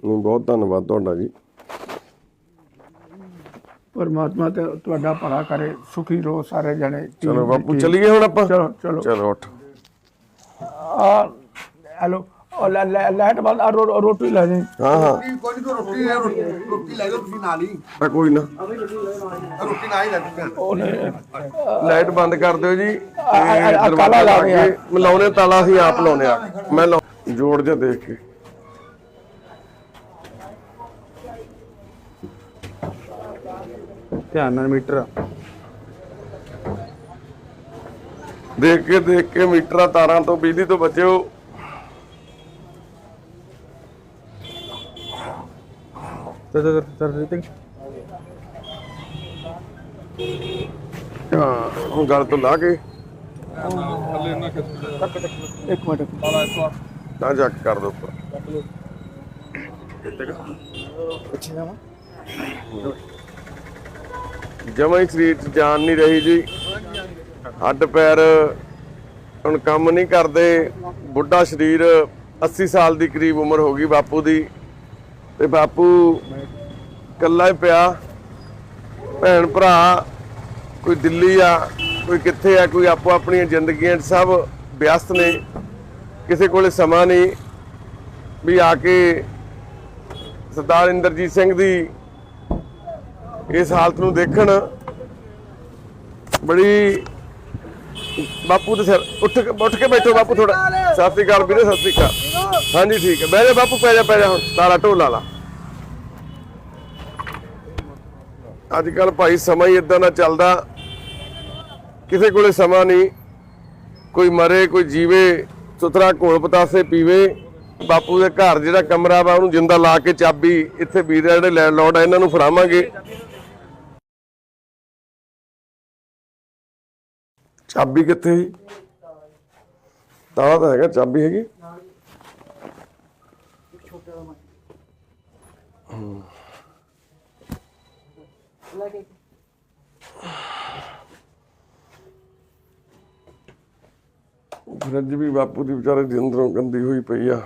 ਨਹੀਂ ਬਹੁਤ ਧੰਨਵਾਦ ਤੁਹਾਡਾ ਜੀ। ਪਰਮਾਤਮਾ ਤੇ ਤੁਹਾਡਾ ਭਲਾ ਕਰੇ ਸੁਖੀ ਰਹੋ ਸਾਰੇ ਜਣੇ। ਚਲੋ ਬਾਪੂ ਚਲੀਏ ਹੁਣ ਆਪਾਂ? ਚਲੋ ਚਲੋ। ਚਲੋ ਉੱਠ। ਆ ਹੈਲੋ। ਉਹ ਲੈ- ਲੈ- ਲਾਈਟ ਰੋ- ਰੋਟੀ ਲੈ ਜਾਈਂ ਹਾਂ ਹਾਂ। ਕੋਈ ਨਹੀਂ ਰੋਟੀ ਲੈ ਰੋਟੀ ਰੋਟੀ ਲੈ ਜਾਓ ਤੁਸੀਂ ਨਾਲ ਹੀ। ਆ ਕੋਈ ਨਾ। ਰੋਟੀ ਨਾਲ ਹੀ ਲੈ ਉਹ ਲਾਈਟ ਬੰਦ ਕਰ ਦਿਓ ਜੀ। ਤੇ ਤਾਲਾ ਲਾ ਕੇ ਮਿਲਾਉਣੇ ਤਾਲਾ ਅਸੀਂ ਆਪ ਲਾਉਨੇ ਆ। ਮੈਂ ਲਾ ਜੋੜ ਜਾ ਦੇਖ ਕੇ। ਧਿਆਨ ਨਾਲ ਮੀਟਰ ਦੇਖ ਕੇ ਦੇਖ ਕੇ ਮੀਟਰਾਂ ਤਾਰਾਂ ਤੋਂ ਬਿਜਲੀ ਤੋਂ ਬਚਿਓ। ਤੇ ਤੇ ਤੇ ਰਿਤਿਕ ਹਾਂ ਹੁਣ ਗੱਲ ਤੋਂ ਲਾ ਕੇ। ਇੱਕ ਮਿੰਟ। ਤਾਂ ਜੱਕ ਕਰ ਦੋ ਉੱਪਰ। ਜਮਾਂ ਹੀ ਸਰੀਰ 'ਚ ਜਾਨ ਨਹੀਂ ਰਹੀ ਜੀ। ਹੱਡ ਪੈਰ ਹੁਣ ਕੰਮ ਨਹੀਂ ਕਰਦੇ। ਬੁੱਢਾ ਸਰੀਰ 80 ਸਾਲ ਦੀ ਕਰੀਬ ਉਮਰ ਹੋ ਗਈ ਬਾਪੂ ਦੀ। ਤੇ ਬਾਪੂ ਇਕੱਲਾ ਹੀ ਪਿਆ, ਭੈਣ ਭਰਾ, ਕੋਈ ਦਿੱਲੀ ਆ, ਕੋਈ ਕਿੱਥੇ ਆ, ਕੋਈ ਆਪੋ ਆਪਣੀਆਂ ਜ਼ਿੰਦਗੀਆਂ 'ਚ ਸਭ ਵਿਅਸਤ ਨੇ, ਕਿਸੇ ਕੋਲੇ ਸਮਾਂ ਨਹੀਂ। ਵੀ ਆ ਕੇ ਸਰਦਾਰ ਇੰਦਰਜੀਤ ਸਿੰਘ ਦੀ ਇਸ ਹਾਲਤ ਨੂੰ ਦੇਖਣ, ਬੜੀ ਬਾਪੂ ਦੇ ਸਿਰ, ਉੱਠ ਕੇ ਉੱਠ ਕੇ ਬੈਠੋ ਬਾਪੂ ਥੋੜਾ ਸਤਿ ਸ੍ਰੀ ਅਕਾਲ ਵੀਰੇ, ਸਤਿ ਸ੍ਰੀ ਅਕਾਲ। ਹਾਂਜੀ, ਠੀਕ ਹੈ। ਬਹਿ ਜਾ ਬਾਪੂ, ਪੈ ਜਾ ਪੈ ਜਾ ਹੁਣ। ਤਾਰਾ ਢੋਲਾ ਲਾ ਅੱਜ ਕੱਲ ਭਾਈ ਸਮਾਂ ਹੀ ਇਦਾਂ ਦਾ ਚੱਲਦਾ। ਕਿਸੇ ਕੋਲੇ ਸਮਾਂ ਨਹੀਂ। ਕੋਈ ਮਰੇ, ਕੋਈ ਜੀਵੇ ਸੁਤਰਾ ਘੋਲ ਪਤਾਸੇ ਪੀਵੇ। ਬਾਪੂ ਦੇ ਘਰ ਜਿਹੜਾ ਕਮਰਾ ਵਾ, ਉਹਨੂੰ ਜਿੰਦਾ ਲਾ ਕੇ ਚਾਬੀ ਇੱਥੇ ਵੀਰ ਜਿਹੜੇ ਲੈਂਡਲੌਰਡ ਆ, ਇਹਨਾਂ ਨੂੰ ਫੜਾਵਾਂਗੇ। ਚਾਬੀ ਕਿੱਥੇ ਸੀ ਤਾਲਾ ਤਾਂ ਹੈਗਾ, ਚਾਬੀ ਹੈਗੀ? ਫਰਿੱਜ ਵੀ ਬਾਪੂ ਦੀ ਵਿਚਾਰੇ ਦੇ ਅੰਦਰੋਂ ਗੰਦੀ ਹੋਈ ਪਈ ਆ।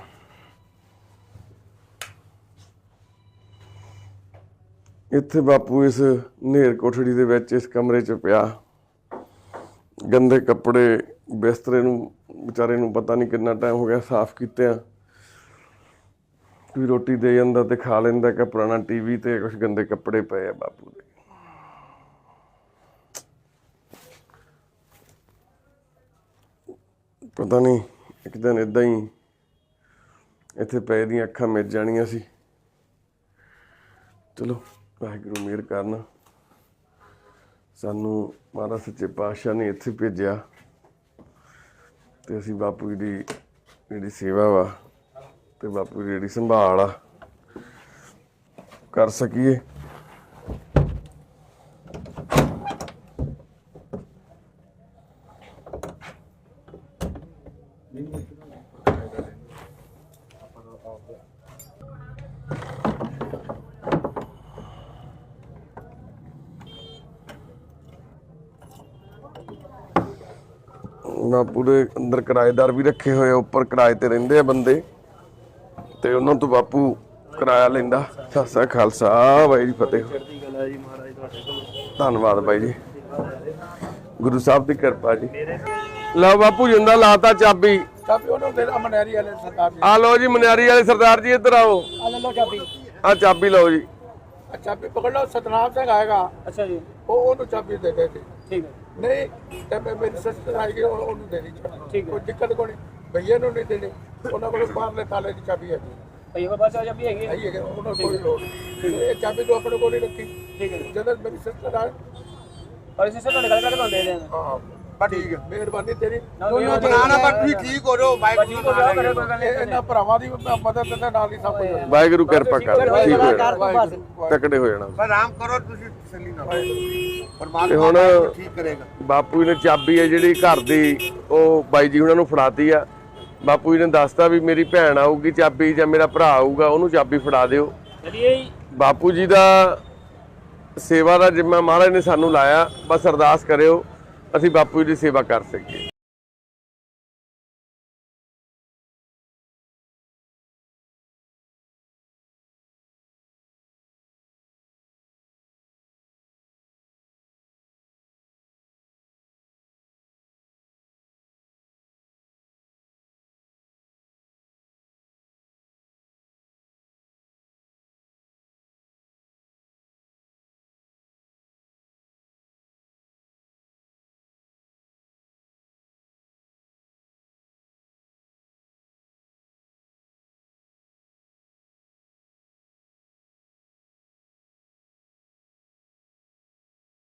ਇੱਥੇ ਬਾਪੂ ਇਸ ਨੇਰ ਕੋਠੜੀ ਦੇ ਵਿੱਚ ਇਸ ਕਮਰੇ 'ਚ ਪਿਆ। ਗੰਦੇ ਕੱਪੜੇ, ਬਿਸਤਰੇ ਨੂੰ, ਵਿਚਾਰੇ ਨੂੰ ਪਤਾ ਨਹੀਂ ਕਿੰਨਾ ਟਾਈਮ ਹੋ ਗਿਆ ਸਾਫ਼ ਕੀਤਿਆਂ ਕੋਈ ਰੋਟੀ ਦੇ ਜਾਂਦਾ ਤੇ ਖਾ ਲੈਂਦਾ ਕਿ ਪੁਰਾਣਾ ਟੀਵੀ ਤੇ ਕੁਝ ਗੰਦੇ ਕੱਪੜੇ ਪਏ ਆ ਬਾਪੂ ਦੇ। ਪਤਾ ਨਹੀਂ, ਇੱਕ ਦਿਨ ਇਦਾਂ ਹੀ ਇੱਥੇ ਪਏ ਦੀਆਂ ਅੱਖਾਂ ਮਿਟ ਜਾਣੀਆਂ ਸੀ। ਚਲੋ, ਵਾਹਿਗੁਰੂ ਮਿਹਰ ਕਰਨਾ। ਸਾਨੂੰ ਮਹਾਰਾਜ ਸੱਚੇ ਪਾਤਸ਼ਾਹ ਨੇ ਇੱਥੇ ਭੇਜਿਆ ਤੇ ਅਸੀਂ ਬਾਪੂ ਜੀ ਦੀ ਜਿਹੜੀ ਸੇਵਾ ਵਾ ਤੇ ਬਾਪੂ ਦੀ ਜਿਹੜੀ ਸੰਭਾਲ ਆ, ਕਰ ਸਕੀਏ। ਦੇ ਅੰਦਰ ਕਿਰਾਏਦਾਰ ਵੀ ਰੱਖੇ ਹੋਏ ਆ ਉੱਪਰ ਕਿਰਾਏ ਤੇ ਰਹਿੰਦੇ ਆ ਬੰਦੇ। ਤੇ ਉਹਨਾਂ ਤੋਂ ਬਾਪੂ ਕਿਰਾਇਆ ਲੈਂਦਾ। ਸਾਸਾ ਖਾਲਸਾ ਬਾਈ ਜੀ ਫਤਿਹ। ਧੰਨਵਾਦ ਬਾਈ ਜੀ। ਗੁਰੂ ਸਾਹਿਬ ਦੀ ਕਿਰਪਾ ਜੀ। ਲਓ ਬਾਪੂ ਜਿੰਦਾ ਲਾਤਾ ਚਾਬੀ। ਚਾਬੀ ਉਹਨੂੰ ਦੇ ਮਨਿਆਰੀ ਵਾਲੇ ਸਰਦਾਰ ਜੀ। ਆ ਲਓ ਜੀ ਮਨਿਆਰੀ ਵਾਲੇ ਸਰਦਾਰ ਜੀ ਇੱਧਰ ਆਓ। ਆ ਲੈ ਲਓ ਚਾਬੀ। ਆ ਚਾਬੀ ਲਓ ਜੀ। ਚਾਬੀ ਪਕੜ ਲਓ ਸਤਨਾਮ ਸਿੰਘ ਆਏਗਾ। ਅੱਛਾ ਜੀ। ਉਹ ਉਹਨੂੰ ਚਾਬੀ ਦੇ ਦੇ ਦੇ ਠੀਕ ਹੈ। ਨਹੀਂ ਤੇ ਮੈਂ ਮੇਰੀ ਸਿਸਟਰ ਆਏਗੀ ਉਹ- ਉਹਨੂੰ ਦੇ ਦੇ ਠੀਕ ਹੈ। ਕੋਈ ਦਿੱਕਤ ਕੋਈ ਨਹੀਂ। ਭਈਆ ਨੂੰ ਨਹੀਂ ਦੇਣੀ। ਉਹਨਾਂ ਕੋਲ ਬਾਹਰਲੇ ਤਾਲੇ ਦੀ ਚਾਬੀ ਹੈ ਭਈ ਕੋਲ ਬਸ ਚਾਬੀ ਹੈਗੀ ਹੈ? ਆਈਏ ਉਹਨਾਂ ਕੋਲ ਲੋੜ। ਨਹੀਂ। ਇਹ ਚਾਬੀ ਤੋਂ ਆਪਣੇ ਕੋਲ ਹੀ ਰੱਖੀ। ਠੀਕ ਹੈ। ਜੀ ਜਦੋਂ ਮੇਰੀ ਸਿਸਟਰ ਆ ਔਰ ਇਸੇ ਤੁਹਾਡੇ ਗੱਲ ਦੇ ਹਾਂ। ਬਸ ਠੀਕ ਹੈ ਮਿਹਰਬਾਨੀ ਤੇਰੀ। ਦੋਨੋਂ ਬਣਾਣਾ ਪਰ ਤੁਸੀਂ ਠੀਕ ਹੋ ਜਾਓ ਬਾਈਕ ਠੀਕ ਹੋ ਗਿਆ ਕਰੇ ਕੋਈ ਗੱਲ ਇਹ ਨਹੀਂ ਇਹਨਾਂ ਭਰਾਵਾਂ ਦੀ ਮਦਦ ਦੇ ਨਾਲ ਹੀ ਸਭ ਕੁਝ ਹੋਇਆ। ਵਾਹਿਗੁਰੂ ਕਿਰਪਾ ਕਰ ਠੀਕ ਹੋ ਜਾਣਾ। ਤਕੜੇ ਹੋ ਜਾਣਾ। ਆਰਾਮ ਕਰੋ ਤੁਸੀਂ ਤਸੱਲੀ ਨਾਲ ਤੇ ਪਰਮਾਤਮਾ ਠੀਕ ਕਰੇਗਾ। ਬਾਪੂ ਜੀ ਨੇ ਚਾਬੀ ਹੈ ਜਿਹੜੀ ਘਰ ਦੀ ਉਹ ਬਾਈ ਜੀ ਉਹਨਾਂ ਨੂੰ ਫੜਾਤੀ ਆ। ਬਾਪੂ ਜੀ ਨੇ ਦੱਸਤਾ ਵੀ ਮੇਰੀ ਭੈਣ ਆਊਗੀ ਚਾਬੀ ਜਾਂ ਮੇਰਾ ਭਰਾ ਆਊਗਾ ਉਹਨੂੰ ਚਾਬੀ ਫੜਾ ਦਿਓ। ਬਾਪੂ ਜੀ ਦਾ ਸੇਵਾ ਦਾ ਜਿੰਮਾ ਮਹਾਰਾਜ ਨੇ ਸਾਨੂੰ ਲਾਇਆ। ਬਸ ਅਰਦਾਸ ਕਰਿਓ। ਅਸੀਂ ਬਾਪੂ ਜੀ ਦੀ ਸੇਵਾ ਕਰ ਸਕੀਏ।